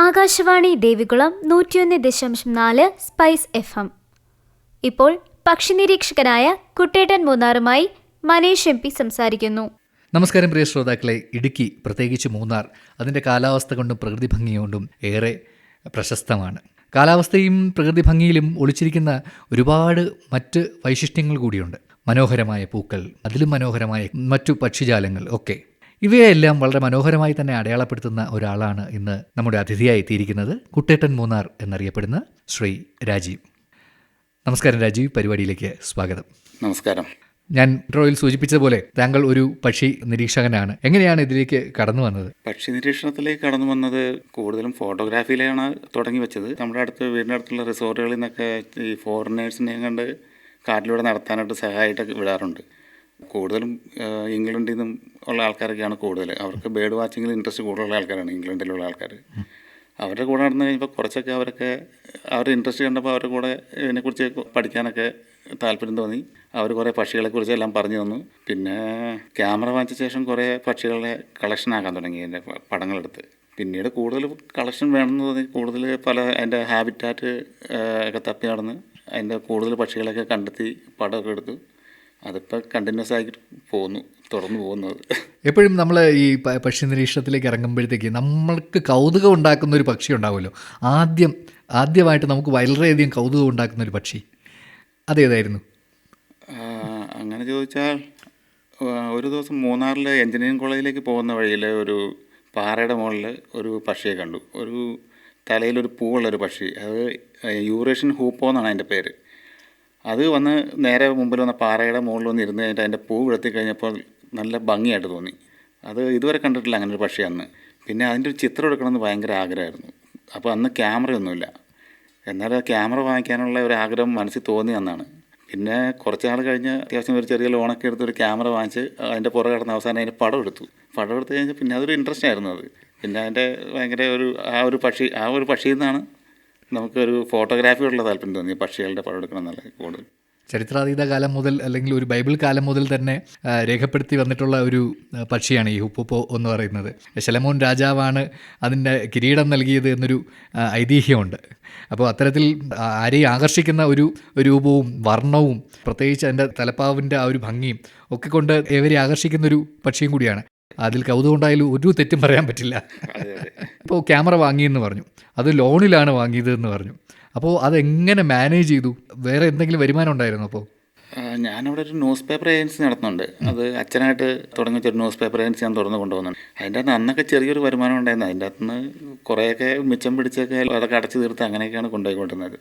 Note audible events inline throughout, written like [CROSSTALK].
ആകാശവാണി ദേവികുളം നൂറ്റിയൊന്ന് ദശാംശം നാല് സ്പൈസ് എഫ് എം ഇപ്പോൾ പക്ഷി നിരീക്ഷകനായ കുട്ടേട്ടൻ മൂന്നാറുമായി മനീഷ് എം പി സംസാരിക്കുന്നു. നമസ്കാരം പ്രിയ ശ്രോതാക്കളെ. ഇടുക്കി പ്രത്യേകിച്ച് മൂന്നാർ അതിന്റെ കാലാവസ്ഥ കൊണ്ടും പ്രകൃതി ഭംഗി കൊണ്ടും ഏറെ പ്രശസ്തമാണ്. കാലാവസ്ഥയും പ്രകൃതി ഭംഗിയിലും ഒളിച്ചിരിക്കുന്ന ഒരുപാട് മറ്റ് വൈശിഷ്ട്യങ്ങൾ കൂടിയുണ്ട്. മനോഹരമായ പൂക്കൾ അതിലും മനോഹരമായ മറ്റു പക്ഷിജാലങ്ങൾ ഒക്കെ ഇവയെല്ലാം വളരെ മനോഹരമായി തന്നെ അടയാളപ്പെടുത്തുന്ന ഒരാളാണ് ഇന്ന് നമ്മുടെ അതിഥിയായി എത്തിയിരിക്കുന്നത് കുട്ടേട്ടൻ മൂന്നാർ എന്നറിയപ്പെടുന്ന ശ്രീ രാജീവ്. നമസ്കാരം രാജീവ് പരിപാടിയിലേക്ക് സ്വാഗതം. നമസ്കാരം. ഞാൻ ഇൻട്രോയിൽ സൂചിപ്പിച്ചതുപോലെ താങ്കൾ ഒരു പക്ഷി നിരീക്ഷകനാണ്. എങ്ങനെയാണ് ഇതിലേക്ക് കടന്നു വന്നത്? പക്ഷി നിരീക്ഷണത്തിലേക്ക് കടന്നു വന്നത് കൂടുതലും ഫോട്ടോഗ്രാഫിയിലാണ് തുടങ്ങി വെച്ചത്. നമ്മുടെ അടുത്ത് വീടിന്റെ അടുത്തുള്ള റിസോർട്ടുകളിൽ നിന്നൊക്കെ ഈ ഫോറിനേഴ്സിനെയും കണ്ട് കാട്ടിലൂടെ നടത്താനായിട്ട് സഹായമായിട്ടൊക്കെ വിടാറുണ്ട്. കൂടുതലും ഇംഗ്ലണ്ടിൽ നിന്നും ഉള്ള ആൾക്കാരൊക്കെയാണ് കൂടുതൽ അവർക്ക് ബേർഡ് വാച്ചിങ്ങിൽ ഇൻട്രസ്റ്റ് കൂടുതലുള്ള ആൾക്കാരാണ് ഇംഗ്ലണ്ടിലുള്ള ആൾക്കാർ അവരുടെ കൂടെ നടന്നു കഴിഞ്ഞപ്പോൾ കുറച്ചൊക്കെ അവരൊക്കെ അവരുടെ ഇൻട്രസ്റ്റ് കണ്ടപ്പോൾ അവരുടെ കൂടെ ഇതിനെക്കുറിച്ച് പഠിക്കാനൊക്കെ താല്പര്യം തോന്നി. അവർ കുറേ പക്ഷികളെക്കുറിച്ച് എല്ലാം പറഞ്ഞു തന്നു. പിന്നെ ക്യാമറ വാങ്ങിച്ച ശേഷം കുറേ പക്ഷികളെ കളക്ഷൻ ആക്കാൻ തുടങ്ങി എന്റെ പടങ്ങളെടുത്ത്. പിന്നീട് കൂടുതൽ കളക്ഷൻ വേണമെന്ന് തോന്നി. കൂടുതൽ പല അതിന്റെ ഹാബിറ്റാറ്റ് ഒക്കെ തപ്പി നടന്ന് അതിന്റെ കൂടുതൽ പക്ഷികളെയൊക്കെ കണ്ടെത്തി പടമൊക്കെ എടുത്തു. അതിപ്പോൾ കണ്ടിന്യൂസ് ആയിട്ട് പോകുന്നു തുടർന്ന് പോകുന്നത് എപ്പോഴും നമ്മൾ ഈ പക്ഷി നിരീക്ഷണത്തിലേക്ക് ഇറങ്ങുമ്പോഴത്തേക്ക് നമ്മൾക്ക് കൗതുകം ഉണ്ടാക്കുന്ന ഒരു പക്ഷി ഉണ്ടാവുമല്ലോ. ആദ്യം ആദ്യമായിട്ട് നമുക്ക് വളരെയധികം കൗതുകം ഉണ്ടാക്കുന്ന ഒരു പക്ഷി അതേതായിരുന്നു? അങ്ങനെ ചോദിച്ചാൽ ഒരു ദിവസം മൂന്നാറിൽ എഞ്ചിനീയറിംഗ് കോളേജിലേക്ക് പോകുന്ന വഴിയിൽ ഒരു പാറയുടെ മുകളിൽ ഒരു പക്ഷിയെ കണ്ടു. ഒരു തലയിലൊരു പൂവുള്ളൊരു പക്ഷി. അത് യൂറേഷ്യൻ ഹൂപ്പോ എന്നാണ് അതിന്റെ പേര്. അത് വന്ന് നേരെ മുമ്പിൽ വന്ന പാറയുടെ മുകളിൽ വന്ന് ഇരുന്ന് കഴിഞ്ഞിട്ട് അതിന്റെ പൂ വിളത്തി കഴിഞ്ഞപ്പോൾ നല്ല ഭംഗിയായിട്ട് തോന്നി. അത് ഇതുവരെ കണ്ടിട്ടില്ല അങ്ങനെ ഒരു പക്ഷി അന്ന്. പിന്നെ അതിന്റെ ഒരു ചിത്രം എടുക്കണമെന്ന് ഭയങ്കര ആഗ്രഹമായിരുന്നു. അപ്പോൾ അന്ന് ക്യാമറയൊന്നുമില്ല എന്നാൽ ആ ക്യാമറ വാങ്ങിക്കാനുള്ള ഒരു ആഗ്രഹം മനസ്സിൽ തോന്നി അന്നാണ്. പിന്നെ കുറച്ച് നാൾ കഴിഞ്ഞ് അത്യാവശ്യം ഒരു ചെറിയ ലോണൊക്കെ എടുത്ത് ഒരു ക്യാമറ വാങ്ങിച്ച് അതിന്റെ പുറകെ കിടന്ന അവസാനം അതിന് പടം എടുത്തു. പടം എടുത്ത് കഴിഞ്ഞാൽ പിന്നെ അതൊരു ഇൻട്രസ്റ്റ് ആയിരുന്നു അത്. പിന്നെ അതിന്റെ ഭയങ്കര ഒരു ആ ഒരു പക്ഷി ആ ഒരു പക്ഷിയിൽ നിന്നാണ് നമുക്കൊരു ഫോട്ടോഗ്രാഫിയോടുള്ള താല്പര്യം തോന്നി പക്ഷികളുടെ പടം എടുക്കണം എന്നുള്ള കൂടുതൽ ചരിത്രാതീത കാലം മുതൽ അല്ലെങ്കിൽ ഒരു ബൈബിൾ കാലം മുതൽ തന്നെ രേഖപ്പെടുത്തി വന്നിട്ടുള്ള ഒരു പക്ഷിയാണ് ഈ ഹുപ്പുപ്പോ എന്ന് പറയുന്നത്. ശലമോൻ രാജാവാണ് അതിന്റെ കിരീടം നൽകിയത് എന്നൊരു ഐതിഹ്യമുണ്ട്. അപ്പോൾ അത്തരത്തിൽ ആരെയും ആകർഷിക്കുന്ന ഒരു രൂപവും വർണവും പ്രത്യേകിച്ച് അതിന്റെ തലപ്പാവിന്റെ ആ ഒരു ഭംഗിയും ഒക്കെ കൊണ്ട് ഏവരെ ആകർഷിക്കുന്ന ഒരു പക്ഷിയും കൂടിയാണ്. അതിൽ കൗതുകം ഉണ്ടായാലും ഒരു തെറ്റും പറയാൻ പറ്റില്ല. അപ്പോൾ ക്യാമറ വാങ്ങിയെന്ന് പറഞ്ഞു. അത് ലോണിലാണ് വാങ്ങിയത് എന്ന് പറഞ്ഞു. അപ്പോൾ അതെങ്ങനെ മാനേജ് ചെയ്തു? വേറെ എന്തെങ്കിലും വരുമാനം ഉണ്ടായിരുന്നു അപ്പോൾ ഞാനവിടെ ഒരു ന്യൂസ് പേപ്പർ ഏജൻസി നടത്തുന്നുണ്ട്. അത് അച്ഛനായിട്ട് തുടങ്ങി ഒരു ന്യൂസ് പേപ്പർ ഏജൻസി ഞാൻ തുറന്നു കൊണ്ടുപോകുന്നുണ്ട്. അതിന്റെ അകത്ത് അന്നൊക്കെ ചെറിയൊരു വരുമാനം ഉണ്ടായിരുന്നു. അതിന്റെ അകത്ത് നിന്ന് കുറേയൊക്കെ മിച്ചം പിടിച്ചൊക്കെ അതൊക്കെ അടച്ചു തീർത്ത് അങ്ങനെയൊക്കെയാണ് കൊണ്ടുപോയിക്കൊണ്ടിരുന്നത്.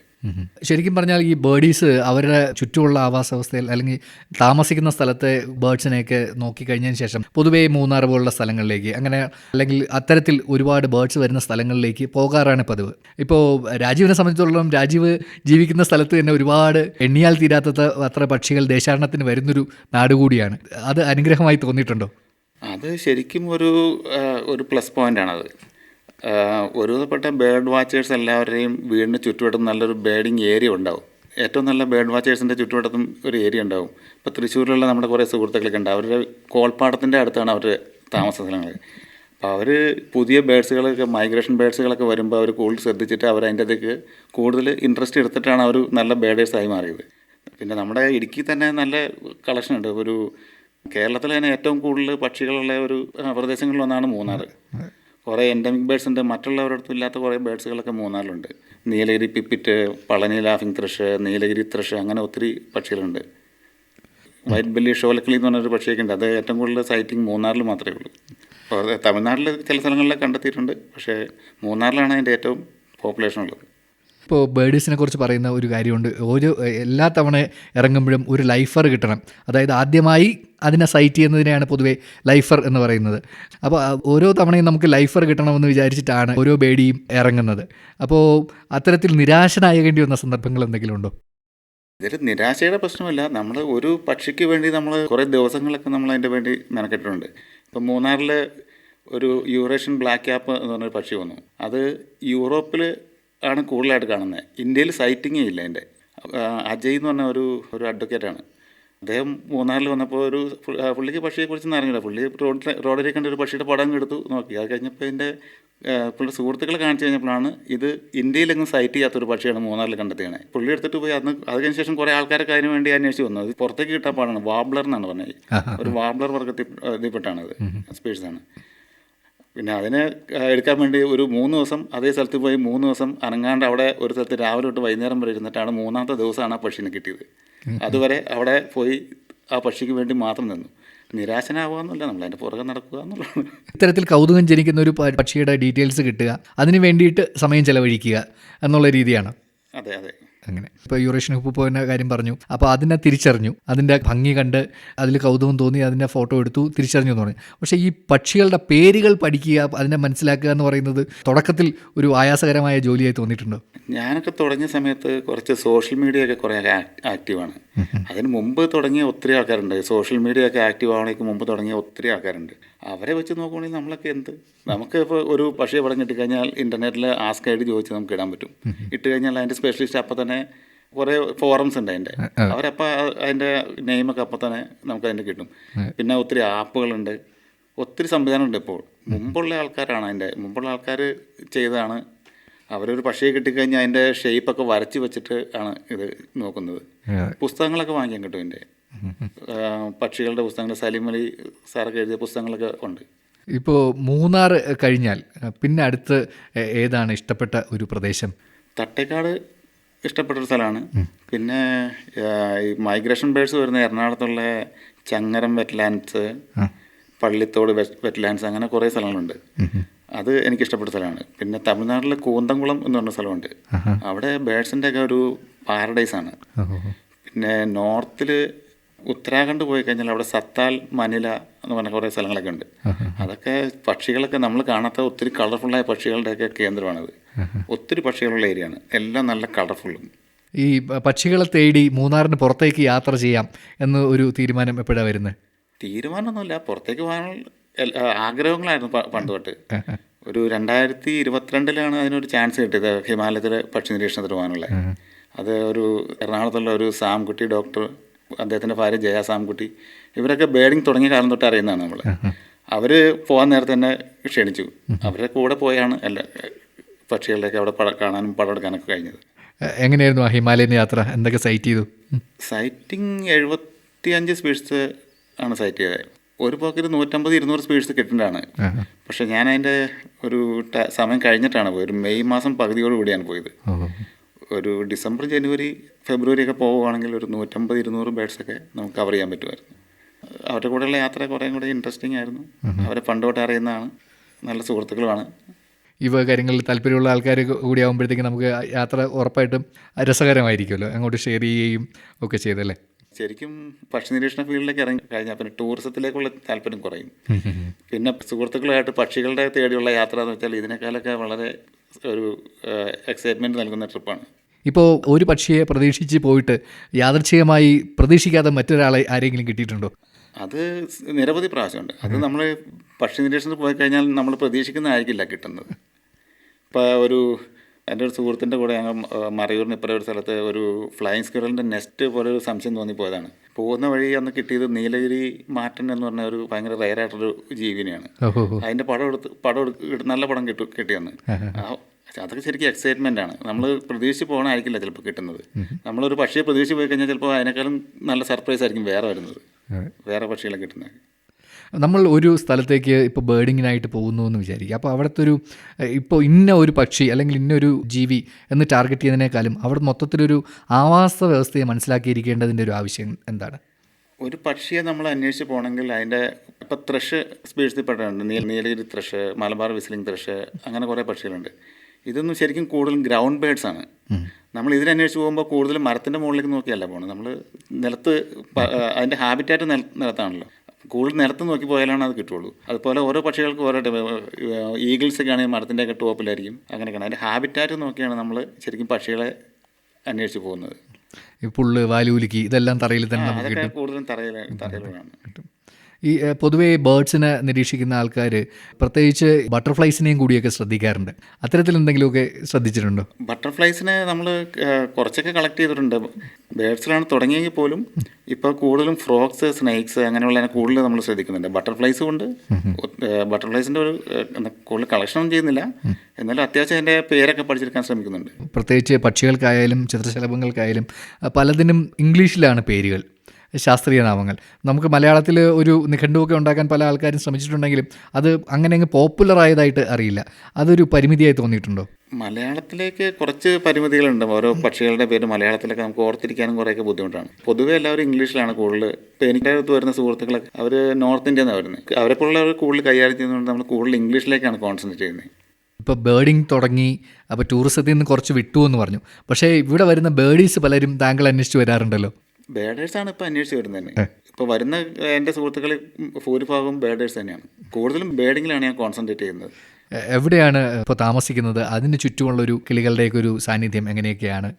ശരിക്കും പറഞ്ഞാൽ ഈ ബേഡീസ് അവരുടെ ചുറ്റുമുള്ള ആവാസവസ്ഥയിൽ അല്ലെങ്കിൽ താമസിക്കുന്ന സ്ഥലത്തെ ബേഡ്സിനെയൊക്കെ നോക്കിക്കഴിഞ്ഞതിന് ശേഷം പൊതുവേ മൂന്നാർ പോലുള്ള സ്ഥലങ്ങളിലേക്ക് അങ്ങനെ അല്ലെങ്കിൽ അത്തരത്തിൽ ഒരുപാട് ബേഡ്സ് വരുന്ന സ്ഥലങ്ങളിലേക്ക് പോകാറാണ് പതിവ്. ഇപ്പോൾ രാജീവിനെ സംബന്ധിച്ചിടത്തോളം രാജീവ് ജീവിക്കുന്ന സ്ഥലത്ത് തന്നെ ഒരുപാട് എണ്ണിയാൽ തീരാത്ത അത്ര പക്ഷികൾ ദേശാടനത്തിന് വരുന്നൊരു നാട് കൂടിയാണ്. അത് അനുഗ്രഹമായി തോന്നിയിട്ടുണ്ടോ? അത് ശരിക്കും ഒരു ഒരു പ്ലസ് പോയിന്റാണത് ഒരുവിധപ്പെട്ട ബേർഡ് വാച്ചേഴ്സ് എല്ലാവരുടെയും വീടിന് ചുറ്റുവട്ടം നല്ലൊരു ബേഡിങ് ഏരിയ ഉണ്ടാവും. ഏറ്റവും നല്ല ബേർഡ് വാച്ചേഴ്സിന്റെ ചുറ്റുവട്ടത്തും ഒരു ഏരിയ ഉണ്ടാവും. ഇപ്പോൾ തൃശ്ശൂരിലുള്ള നമ്മുടെ കുറേ സുഹൃത്തുക്കളൊക്കെ ഉണ്ട്. അവരുടെ കോൾപ്പാടത്തിന്റെ അടുത്താണ് അവർ താമസ സ്ഥലങ്ങൾ അപ്പോൾ അവർ പുതിയ ബേഡ്സുകളൊക്കെ മൈഗ്രേഷൻ ബേഡ്സുകളൊക്കെ വരുമ്പോൾ അവർ കൂടുതൽ ശ്രദ്ധിച്ചിട്ട് അവർ അതിന്റെ അതിലേക്ക് കൂടുതൽ ഇൻട്രസ്റ്റ് എടുത്തിട്ടാണ് അവർ നല്ല ബേഡേഴ്സായി മാറിയത്. പിന്നെ നമ്മുടെ ഇടുക്കി തന്നെ നല്ല കളക്ഷൻ ഉണ്ട്. ഒരു കേരളത്തിലെ തന്നെ ഏറ്റവും കൂടുതൽ പക്ഷികളുള്ള ഒരു പ്രദേശങ്ങളിൽ മൂന്നാർ. കുറേ എൻഡമിക് ബേഡ്സ് ഉണ്ട്. മറ്റുള്ളവരടുത്തും ഇല്ലാത്ത കുറേ ബേഡ്സുകളൊക്കെ മൂന്നാറിലുണ്ട്. Nilgiri pipit Palani laughing thrush Nilgiri thrush അങ്ങനെ ഒത്തിരി പക്ഷികളുണ്ട്. വൈറ്റ് ബെല്ലി ഷോലക്കിളി എന്ന് പറഞ്ഞൊരു പക്ഷിയൊക്കെ ഉണ്ട്. അത് ഏറ്റവും കൂടുതൽ സൈറ്റിംഗ് മൂന്നാറിൽ മാത്രമേ ഉള്ളൂ. തമിഴ്നാട്ടിൽ ചില സ്ഥലങ്ങളിലൊക്കെ കണ്ടെത്തിയിട്ടുണ്ട്. പക്ഷേ മൂന്നാറിലാണ് അതിന്റെ ഏറ്റവും പോപ്പുലേഷൻ ഉള്ളത്. ഇപ്പോൾ ബേഡീസിനെ കുറിച്ച് പറയുന്ന ഒരു കാര്യമുണ്ട്. ഓരോ എല്ലാ തവണ ഇറങ്ങുമ്പോഴും ഒരു ലൈഫർ കിട്ടണം. അതായത് ആദ്യമായി അതിനെ സൈറ്റ് ചെയ്യുന്നതിനെയാണ് പൊതുവേ ലൈഫർ എന്ന് പറയുന്നത്. അപ്പോൾ ഓരോ തവണയും നമുക്ക് ലൈഫർ കിട്ടണമെന്ന് വിചാരിച്ചിട്ടാണ് ഓരോ ബേഡിയും ഇറങ്ങുന്നത്. അപ്പോൾ അത്തരത്തിൽ നിരാശനായേണ്ടി വന്ന സന്ദർഭങ്ങൾ എന്തെങ്കിലും ഉണ്ടോ ഇതിൽ നിരാശയുടെ പ്രശ്നമല്ല. നമ്മൾ ഒരു പക്ഷിക്ക് വേണ്ടി നമ്മൾ കുറേ ദിവസങ്ങളൊക്കെ നമ്മൾ അതിന്റെ വേണ്ടി മെനക്കെട്ടിട്ടുണ്ട്. ഇപ്പം മൂന്നാറിൽ ഒരു യൂറേഷ്യൻ ബ്ലാക്ക് ക്യാപ്പ് എന്ന് പറഞ്ഞൊരു പക്ഷി വന്നു. അത് യൂറോപ്പിൽ ആണ് കൂടുതലായിട്ട് കാണുന്നത്. ഇന്ത്യയിൽ സൈറ്റിങ്ങേ ഇല്ല അതിന്റെ. അജയ് എന്ന് പറഞ്ഞ ഒരു ഒരു അഡ്വക്കേറ്റാണ് അദ്ദേഹം മൂന്നാറിൽ വന്നപ്പോൾ ഒരു പുള്ളിക്ക് പക്ഷിയെ പുള്ളിക്ക് പക്ഷിയെക്കുറിച്ചൊന്നും അറിഞ്ഞില്ല. പുള്ളി റോഡിൽ റോഡിലേക്ക് കണ്ട ഒരു പക്ഷിയുടെ പടം എടുത്തു നോക്കി. അത് കഴിഞ്ഞപ്പോൾ എന്റെ പുള്ളി സുഹൃത്തുക്കളെ കാണിച്ചു കഴിഞ്ഞപ്പോഴാണ് ഇത് ഇന്ത്യയിലെങ്ങും സൈറ്റ് ചെയ്യാത്തൊരു പക്ഷിയാണ് മൂന്നാറിൽ കണ്ടെത്തിയത് പുള്ളി എടുത്തിട്ട് പോയി അന്ന് അത് കഴിഞ്ഞ ശേഷം കുറേ ആൾക്കാരൊക്കെ അതിന് വേണ്ടി അന്വേഷിച്ച് വന്നു. അത് പുറത്തേക്ക് കിട്ടാൻ പാടാണ്. വാബ്ലർ എന്നാണ് പറഞ്ഞത്. ഒരു വാബ്ലർ വർഗത്തിൽ ഇതിൽപ്പെട്ടാണ് അത്. സ്പീഡ്സാണ് പിന്നെ അതിനെ എടുക്കാൻ വേണ്ടി ഒരു മൂന്ന് ദിവസം അതേ സ്ഥലത്ത് പോയി മൂന്ന് ദിവസം അനങ്ങാണ്ട് അവിടെ ഒരു സ്ഥലത്ത് രാവിലെ തൊട്ട് വൈകുന്നേരം വരെ ഇരുന്നിട്ടാണ് മൂന്നാമത്തെ ദിവസമാണ് ആ പക്ഷിനെ കിട്ടിയത്. അതുവരെ അവിടെ പോയി ആ പക്ഷിക്ക് വേണ്ടി മാത്രം നിന്നു. നിരാശനാവുക എന്നല്ല നമ്മൾ അതിന്റെ പുറകെ നടക്കുക എന്നുള്ളതാണ്. ഇത്തരത്തിൽ കൗതുകം ജനിക്കുന്ന ഒരു പക്ഷിയുടെ ഡീറ്റെയിൽസ് കിട്ടുക അതിന് വേണ്ടിയിട്ട് സമയം ചെലവഴിക്കുക എന്നുള്ള രീതിയാണ്. അതെ അതെ. അങ്ങനെ. ഇപ്പോൾ യൂറേഷ്യൻ ഹുപ്പ് പോയിന്റെ കാര്യം പറഞ്ഞു. അപ്പോൾ അതിനെ തിരിച്ചറിഞ്ഞു. അതിന്റെ ഭംഗി കണ്ട് അതിൽ കൗതുകം തോന്നി അതിന്റെ ഫോട്ടോ എടുത്തു തിരിച്ചറിഞ്ഞു എന്ന് പറഞ്ഞു. പക്ഷേ ഈ പക്ഷികളുടെ പേരുകൾ പഠിക്കുക അതിനെ മനസ്സിലാക്കുക എന്ന് പറയുന്നത് തുടക്കത്തിൽ ഒരു ആയാസകരമായ ജോലിയായി തോന്നിയിട്ടുണ്ടോ? ഞാനൊക്കെ തുടങ്ങിയ സമയത്ത് കുറച്ച് സോഷ്യൽ മീഡിയ ഒക്കെ കുറേ ആക്റ്റീവാണ്. അതിന് മുമ്പ് തുടങ്ങിയ ഒത്തിരി ആൾക്കാരുണ്ട്. സോഷ്യൽ മീഡിയ ഒക്കെ ആക്റ്റീവ് ആവണേക്ക് മുമ്പ് തുടങ്ങിയ ഒത്തിരി ആൾക്കാരുണ്ട്. അവരെ വെച്ച് നോക്കുകയാണെങ്കിൽ നമ്മളൊക്കെ എന്ത്? നമുക്ക് ഇപ്പോൾ ഒരു പക്ഷിയെ പടം കിട്ടിക്കഴിഞ്ഞാൽ ഇന്റർനെറ്റിൽ ആസ്ക് ആയിട്ട് ചോദിച്ച് നമുക്ക് ഇടാൻ പറ്റും. ഇട്ട് കഴിഞ്ഞാൽ അതിന്റെ സ്പെഷ്യലിസ്റ്റ് അപ്പം തന്നെ കുറേ ഫോറംസ് ഉണ്ട് അതിന്റെ. അവരപ്പോൾ അതിന്റെ നെയിമൊക്കെ അപ്പം തന്നെ നമുക്ക് അതിന്റെ കിട്ടും. പിന്നെ ഒത്തിരി ആപ്പുകളുണ്ട് ഒത്തിരി സംവിധാനമുണ്ട് ഇപ്പോൾ. മുമ്പുള്ള ആൾക്കാരാണ് അതിന്റെ. മുമ്പുള്ള ആൾക്കാർ ചെയ്തതാണ്. അവരൊരു പക്ഷിയെ കിട്ടിക്കഴിഞ്ഞാൽ അതിന്റെ ഷേപ്പൊക്കെ വരച്ച് വെച്ചിട്ട് ആണ് ഇത് നോക്കുന്നത്. പുസ്തകങ്ങളൊക്കെ വാങ്ങിക്കാൻ കിട്ടും ഇതിന്റെ പക്ഷികളുടെ പുസ്തകങ്ങൾ സലീം അലി സാറൊക്കെ എഴുതിയ പുസ്തകങ്ങളൊക്കെ ഉണ്ട്. ഇപ്പോൾ മൂന്നാർ കഴിഞ്ഞാൽ പിന്നെ അടുത്ത് ഏതാണ് ഇഷ്ടപ്പെട്ട ഒരു പ്രദേശം? തട്ടേക്കാട് ഇഷ്ടപ്പെട്ട ഒരു സ്ഥലമാണ്. പിന്നെ ഈ മൈഗ്രേഷൻ ബേഴ്സ് വരുന്ന എറണാകുളത്തുള്ള ചങ്ങരം വെറ്റ്ലാൻഡ്സ് പള്ളിത്തോട് വെറ്റ്ലാൻഡ്സ് അങ്ങനെ കുറേ സ്ഥലങ്ങളുണ്ട്. അത് എനിക്ക് ഇഷ്ടപ്പെട്ട സ്ഥലമാണ്. പിന്നെ തമിഴ്നാട്ടിലെ കൂന്തംകുളം എന്ന് പറഞ്ഞ സ്ഥലമുണ്ട്. അവിടെ ബേഡ്സിന്റെ ഒക്കെ ഒരു പാരഡൈസ് ആണ്. പിന്നെ നോർത്തിൽ ഉത്തരാഖണ്ഡ് പോയി കഴിഞ്ഞാൽ അവിടെ സത്താൽ മനില എന്ന് പറഞ്ഞ കുറേ സ്ഥലങ്ങളൊക്കെ ഉണ്ട്. അതൊക്കെ പക്ഷികളൊക്കെ നമ്മൾ കാണാത്ത ഒത്തിരി കളർഫുള്ളായ പക്ഷികളുടെയൊക്കെ കേന്ദ്രമാണത്. ഒത്തിരി പക്ഷികളുള്ള ഏരിയയാണ്. എല്ലാം നല്ല കളർഫുള്ളും ഈ പക്ഷികളെ തേടി മൂന്നാറിന് പുറത്തേക്ക് യാത്ര ചെയ്യാം എന്ന് ഒരു തീരുമാനം എപ്പോഴാണ് വരുന്നത് തീരുമാനമൊന്നുമില്ല. പുറത്തേക്ക് പോകാനുള്ള ആഗ്രഹങ്ങളായിരുന്നു പണ്ട് തൊട്ട്. ഒരു രണ്ടായിരത്തി ഇരുപത്തിരണ്ടിലാണ് അതിനൊരു ചാൻസ് കിട്ടിയത് ഹിമാലയത്തിലെ പക്ഷി നിരീക്ഷണത്തിന് പോകാനുള്ള. അത് ഒരു എറണാകുളത്തുള്ള ഒരു സാംകുട്ടി ഡോക്ടർ അദ്ദേഹത്തിന്റെ ഭാര്യ ജയ സാംകുട്ടി ഇവരൊക്കെ ബേഡിങ് തുടങ്ങിയ കാലം തൊട്ട് അറിയുന്നതാണ് നമ്മൾ അവർ പോകാൻ നേരത്തെ തന്നെ ക്ഷണിച്ചു. അവരുടെ കൂടെ പോയാണ് എല്ലാ പക്ഷികളുടെയൊക്കെ അവിടെ പട കാണാനും പടമെടുക്കാനൊക്കെ കഴിഞ്ഞത്. എ- എങ്ങനെയായിരുന്നു ആ ഹിമാലയൻ യാത്ര? എന്തൊക്കെ സൈറ്റ് ചെയ്തു? സൈറ്റിങ് സൈറ്റിംഗ് എഴുപത്തി അഞ്ച് സ്പീഡ്സ് ആണ് സൈറ്റ് ചെയ്തത്. ഒരു പോക്കിൽ നൂറ്റമ്പത് ഇരുന്നൂറ് സ്പീഡ്സ് കിട്ടേണ്ടതാണ്. പക്ഷെ ഞാൻ അതിന്റെ ഒരു സമയം കഴിഞ്ഞിട്ടാണ് പോയത്. ഒരു മെയ് മാസം പകുതിയോട് കൂടിയാണ് പോയത് ഒരു ഡിസംബർ ജനുവരി ഫെബ്രുവരി ഒക്കെ പോവുകയാണെങ്കിൽ ഒരു നൂറ്റമ്പത് ഇരുന്നൂറ് ബേഡ്സ് ഒക്കെ നമുക്ക് കവർ ചെയ്യാൻ പറ്റുമായിരുന്നു. അവരുടെ കൂടെയുള്ള യാത്ര കുറേ കൂടെ ഇൻട്രസ്റ്റിംഗ് ആയിരുന്നു. അവരെ പണ്ടോട്ട് അറിയുന്നതാണ്. നല്ല സുഹൃത്തുക്കളുമാണ്. ഈ കാര്യങ്ങളിൽ താല്പര്യമുള്ള ആൾക്കാർ കൂടി ആകുമ്പോഴത്തേക്കും നമുക്ക് യാത്ര ഉറപ്പായിട്ടും രസകരമായിരിക്കുമല്ലോ. അങ്ങോട്ട് ഷെയർ ചെയ്യുകയും ഒക്കെ ചെയ്തല്ലേ? ശരിക്കും പക്ഷി നിരീക്ഷണ ഫീൽഡിലേക്ക് ഇറങ്ങി കഴിഞ്ഞാൽ പിന്നെ ടൂറിസത്തിലേക്കുള്ള താല്പര്യം കുറയും. പിന്നെ സുഹൃത്തുക്കളായിട്ട് പക്ഷികളുടെ തേടിയുള്ള യാത്ര എന്ന് വെച്ചാൽ ഇതിനേക്കാളൊക്കെ വളരെ ഒരു എക്സൈറ്റ്മെന്റ് നൽകുന്ന ട്രിപ്പാണ് ഇപ്പോൾ ഒരു പക്ഷിയെ പ്രതീക്ഷിച്ച് പോയിട്ട് യാദർച്ഛികമായി പ്രതീക്ഷിക്കാതെ മറ്റൊരാളെ ആരെങ്കിലും കിട്ടിയിട്ടുണ്ടോ? അത് നിരവധി പ്രാവശ്യമുണ്ട്. അത് നമ്മൾ പക്ഷി നിരീക്ഷണത്തിൽ പോയി കഴിഞ്ഞാൽ നമ്മൾ പ്രതീക്ഷിക്കുന്നതായിരിക്കില്ല കിട്ടുന്നത്. ഇപ്പോൾ ഒരു എന്റെ ഒരു സുഹൃത്തിന്റെ കൂടെ ഞങ്ങൾ മറയൂറിന് മറയൂരിന് ഇപ്പുറം ഒരു സ്ഥലത്ത് ഒരു ഫ്ലൈങ് സ്ക്വിറലിന്റെ നെസ്റ്റ് പോലെ ഒരു സംശയം തോന്നിപ്പോയതാണ് പോകുന്ന വഴി അന്ന് കിട്ടിയത് നീലഗിരി മാറ്റൻ എന്ന് പറഞ്ഞ ഒരു ഭയങ്കര റയറായിട്ടൊരു ജീവിനെയാണ്. അതിന്റെ പടം എടുത്ത് പടം എടുത്ത് നല്ല പടം കിട്ടു കിട്ടിയെന്ന്. അതൊക്കെ ശരിക്കും എക്സൈറ്റ്മെന്റ് ആണ്. നമ്മൾ പ്രതീക്ഷിച്ച് പോകണമായിരിക്കില്ല ചിലപ്പോൾ കിട്ടുന്നത്. നമ്മളൊരു പക്ഷിയെ പ്രതീക്ഷിച്ച് പോയി കഴിഞ്ഞാൽ ചിലപ്പോൾ അതിനേക്കാളും നല്ല സർപ്രൈസ് ആയിരിക്കും വേറെ വരുന്നത്. വേറെ പക്ഷികളെ കിട്ടുന്നത്. നമ്മൾ ഒരു സ്ഥലത്തേക്ക് ഇപ്പോൾ ബേർഡിങ്ങിനായിട്ട് പോകുന്നു എന്ന് വിചാരിക്കുക. അപ്പോൾ അവിടുത്തെ ഒരു ഇപ്പോൾ ഇന്ന ഒരു പക്ഷി അല്ലെങ്കിൽ ഇന്നൊരു ജീവി എന്ന് ടാർഗറ്റ് ചെയ്യുന്നതിനേക്കാളും അവിടെ മൊത്തത്തിലൊരു ആവാസ വ്യവസ്ഥയെ മനസ്സിലാക്കിയിരിക്കേണ്ടതിന്റെ ഒരു ആവശ്യം എന്താണ്? ഒരു പക്ഷിയെ നമ്മൾ അന്വേഷിച്ച് പോകണമെങ്കിൽ അതിന്റെ ഇപ്പം ത്രഷ് സ്പീഡ്സിൽ പെട്ടുണ്ട് നീല Nilgiri thrush Malabar whistling thrush അങ്ങനെ കുറേ പക്ഷികളുണ്ട്. ഇതൊന്നും ശരിക്കും കൂടുതലും ഗ്രൗണ്ട് ബേഡ്സ് ആണ്. നമ്മൾ ഇതിനന്വേഷിച്ച് പോകുമ്പോൾ കൂടുതലും മരത്തിന്റെ മുകളിലേക്ക് നോക്കിയല്ല പോകണം നമ്മൾ നിലത്ത് അതിന്റെ ഹാബിറ്റായിട്ട് നില നിലത്താണല്ലോ. കൂടുതൽ നേരത്തെ നോക്കി പോയാലാണ് അത് കിട്ടുള്ളൂ. അതുപോലെ ഓരോ പക്ഷികൾക്ക് ഓരോ ഈഗിൾസ് ഒക്കെ ആണെങ്കിൽ മരത്തിന്റെ ഒക്കെ ടോപ്പിലായിരിക്കും അങ്ങനെയൊക്കെയാണ്. അതിന്റെ ഹാബിറ്റാറ്റ് നോക്കിയാണ് നമ്മൾ ശരിക്കും പക്ഷികളെ അന്വേഷിച്ച് പോകുന്നത്. ഈ പുള്ള് വാലൂലിക്ക് ഇതെല്ലാം തറയിൽ തന്നെ കൂടുതലും തറയിൽ തറയിലാണ് കിട്ടും. ഈ പൊതുവേ ബേർഡ്സിനെ നിരീക്ഷിക്കുന്ന ആൾക്കാർ പ്രത്യേകിച്ച് ബട്ടർഫ്ലൈസിനെയും കൂടിയൊക്കെ ശ്രദ്ധിക്കാറുണ്ട്. അത്തരത്തിൽ എന്തെങ്കിലുമൊക്കെ ശ്രദ്ധിച്ചിട്ടുണ്ടോ? ബട്ടർഫ്ലൈസിനെ നമ്മൾ കുറച്ചൊക്കെ കളക്ട് ചെയ്തിട്ടുണ്ട്. ബേർഡ്സിലാണ് തുടങ്ങിയെങ്കിൽ പോലും ഇപ്പോൾ കൂടുതലും ഫ്രോക്സ് സ്നേക്സ് അങ്ങനെയുള്ളതിനെ കൂടുതൽ നമ്മൾ ശ്രദ്ധിക്കുന്നുണ്ട്. ബട്ടർഫ്ലൈസ് കൊണ്ട് ബട്ടർഫ്ലൈസിന്റെ ഒരു കൂടുതൽ കളക്ഷൻ ഒന്നും ചെയ്യുന്നില്ല. എന്നാലും അത്യാവശ്യം അതിന്റെ പേരൊക്കെ പഠിച്ചെടുക്കാൻ ശ്രമിക്കുന്നുണ്ട്. പ്രത്യേകിച്ച് പക്ഷികൾക്കായാലും ചിത്രശലഭങ്ങൾക്കായാലും പലതിനും ഇംഗ്ലീഷിലാണ് പേരുകൾ. ശാസ്ത്രീയ നാമങ്ങൾ. നമുക്ക് മലയാളത്തിൽ ഒരു നിഘണ്ടുവൊക്കെ ഉണ്ടാക്കാൻ പല ആൾക്കാരും ശ്രമിച്ചിട്ടുണ്ടെങ്കിലും അത് അങ്ങനെ അങ്ങ് പോപ്പുലറായതായിട്ട് അറിയില്ല. അതൊരു പരിമിതിയായി തോന്നിയിട്ടുണ്ടോ? മലയാളത്തിലേക്ക് കുറച്ച് പരിമിതികളുണ്ട്. ഓരോ പക്ഷികളുടെ പേര് മലയാളത്തിലൊക്കെ നമുക്ക് ഓർത്തിരിക്കാനും കുറേയൊക്കെ ബുദ്ധിമുട്ടാണ്. പൊതുവെ എല്ലാവരും ഇംഗ്ലീഷിലാണ് കൂടുതൽ. ഇപ്പോൾ എനിക്ക് അടുത്ത് വരുന്ന സുഹൃത്തുക്കളൊക്കെ അവർ നോർത്ത് ഇന്ത്യയിൽ നിന്നാണ് വരുന്നത് അവരെപ്പോലുള്ളവർ കൂടുതൽ കൈകാര്യം ചെയ്യുന്നതുകൊണ്ട് നമ്മൾ കൂടുതൽ ഇംഗ്ലീഷിലേക്കാണ് കോൺസെൻട്രേറ്റ് ചെയ്യുന്നത് ഇപ്പോൾ ബേർഡിങ് തുടങ്ങി അപ്പോൾ ടൂറിസത്തിൽ നിന്ന് കുറച്ച് വിട്ടു എന്ന് പറഞ്ഞു. പക്ഷേ ഇവിടെ വരുന്ന ബേർഡീസ് പലരും താങ്കൾ അന്വേഷിച്ച് വരാറുണ്ടല്ലോ. ബേഡേഴ്സാണ് ഇപ്പോൾ അന്വേഷിച്ച് വരുന്നത് തന്നെ. ഇപ്പോൾ വരുന്ന എന്റെ സുഹൃത്തുക്കളിൽ ഭൂരിഭാഗവും ബേഡേഴ്സ് തന്നെയാണ്. കൂടുതലും ബേഡിങ്ങിലാണ് ഞാൻ കോൺസെൻട്രേറ്റ് ചെയ്യുന്നത്. എവിടെയാണ് ഇപ്പോൾ താമസിക്കുന്നത്? അതിന് ചുറ്റുമുള്ള ഒരു കിളികളുടെയൊക്കെ ഒരു സാന്നിധ്യം എങ്ങനെയൊക്കെയാണ്?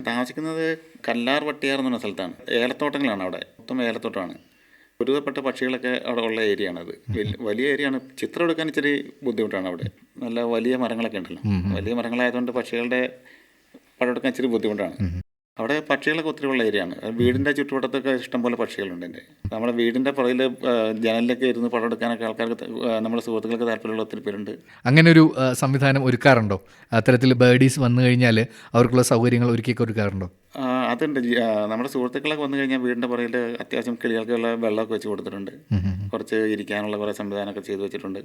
താമസിക്കുന്നത് കല്ലാർ വട്ടിയാർ എന്ന് പറഞ്ഞ സ്ഥലത്താണ്. ഏലത്തോട്ടങ്ങളാണ് അവിടെ. മൊത്തം ഏലത്തോട്ടമാണ് ഒരുവിധപ്പെട്ട പക്ഷികളൊക്കെ അവിടെ ഉള്ള ഏരിയ ആണത് വലിയ ഏരിയ ആണ് ചിത്രം എടുക്കാൻ ഇച്ചിരി ബുദ്ധിമുട്ടാണ് അവിടെ. നല്ല വലിയ മരങ്ങളൊക്കെ ഉണ്ടല്ലോ. വലിയ മരങ്ങളായതുകൊണ്ട് പക്ഷികളുടെ പടം എടുക്കാൻ ഇച്ചിരി ബുദ്ധിമുട്ടാണ്. അവിടെ പക്ഷികളൊക്കെ ഒത്തിരി ഉള്ള ഏരിയ ആണ്. വീടിന്റെ ചുറ്റുവട്ടത്തൊക്കെ ഇഷ്ടംപോലെ പക്ഷികളുണ്ട് എന്റെ. നമ്മുടെ വീടിന്റെ പുറകിൽ ജനലിലൊക്കെ ഇരുന്ന് പടം എടുക്കാനൊക്കെ ആൾക്കാർക്ക് നമ്മുടെ സുഹൃത്തുക്കൾക്ക് താല്പര്യമുള്ള ഒത്തിരി പേരുണ്ട്. അങ്ങനെ ഒരു സംവിധാനം ഒരുക്കാറുണ്ടോ? അത്തരത്തിൽ ബേഡീസ് വന്നു കഴിഞ്ഞാൽ അവർക്കുള്ള സൗകര്യങ്ങൾ ഒരുക്കിയൊക്കെ ഒരുക്കാറുണ്ടോ? അതുണ്ട്. നമ്മുടെ സുഹൃത്തുക്കളൊക്കെ വന്നു കഴിഞ്ഞാൽ വീടിന്റെ പുറകിൽ അത്യാവശ്യം കിളികൾക്കുള്ള വെള്ളമൊക്കെ വെച്ച് കൊടുത്തിട്ടുണ്ട്. കുറച്ച് ഇരിക്കാനുള്ള കുറേ സംവിധാനമൊക്കെ ചെയ്തു വെച്ചിട്ടുണ്ട്.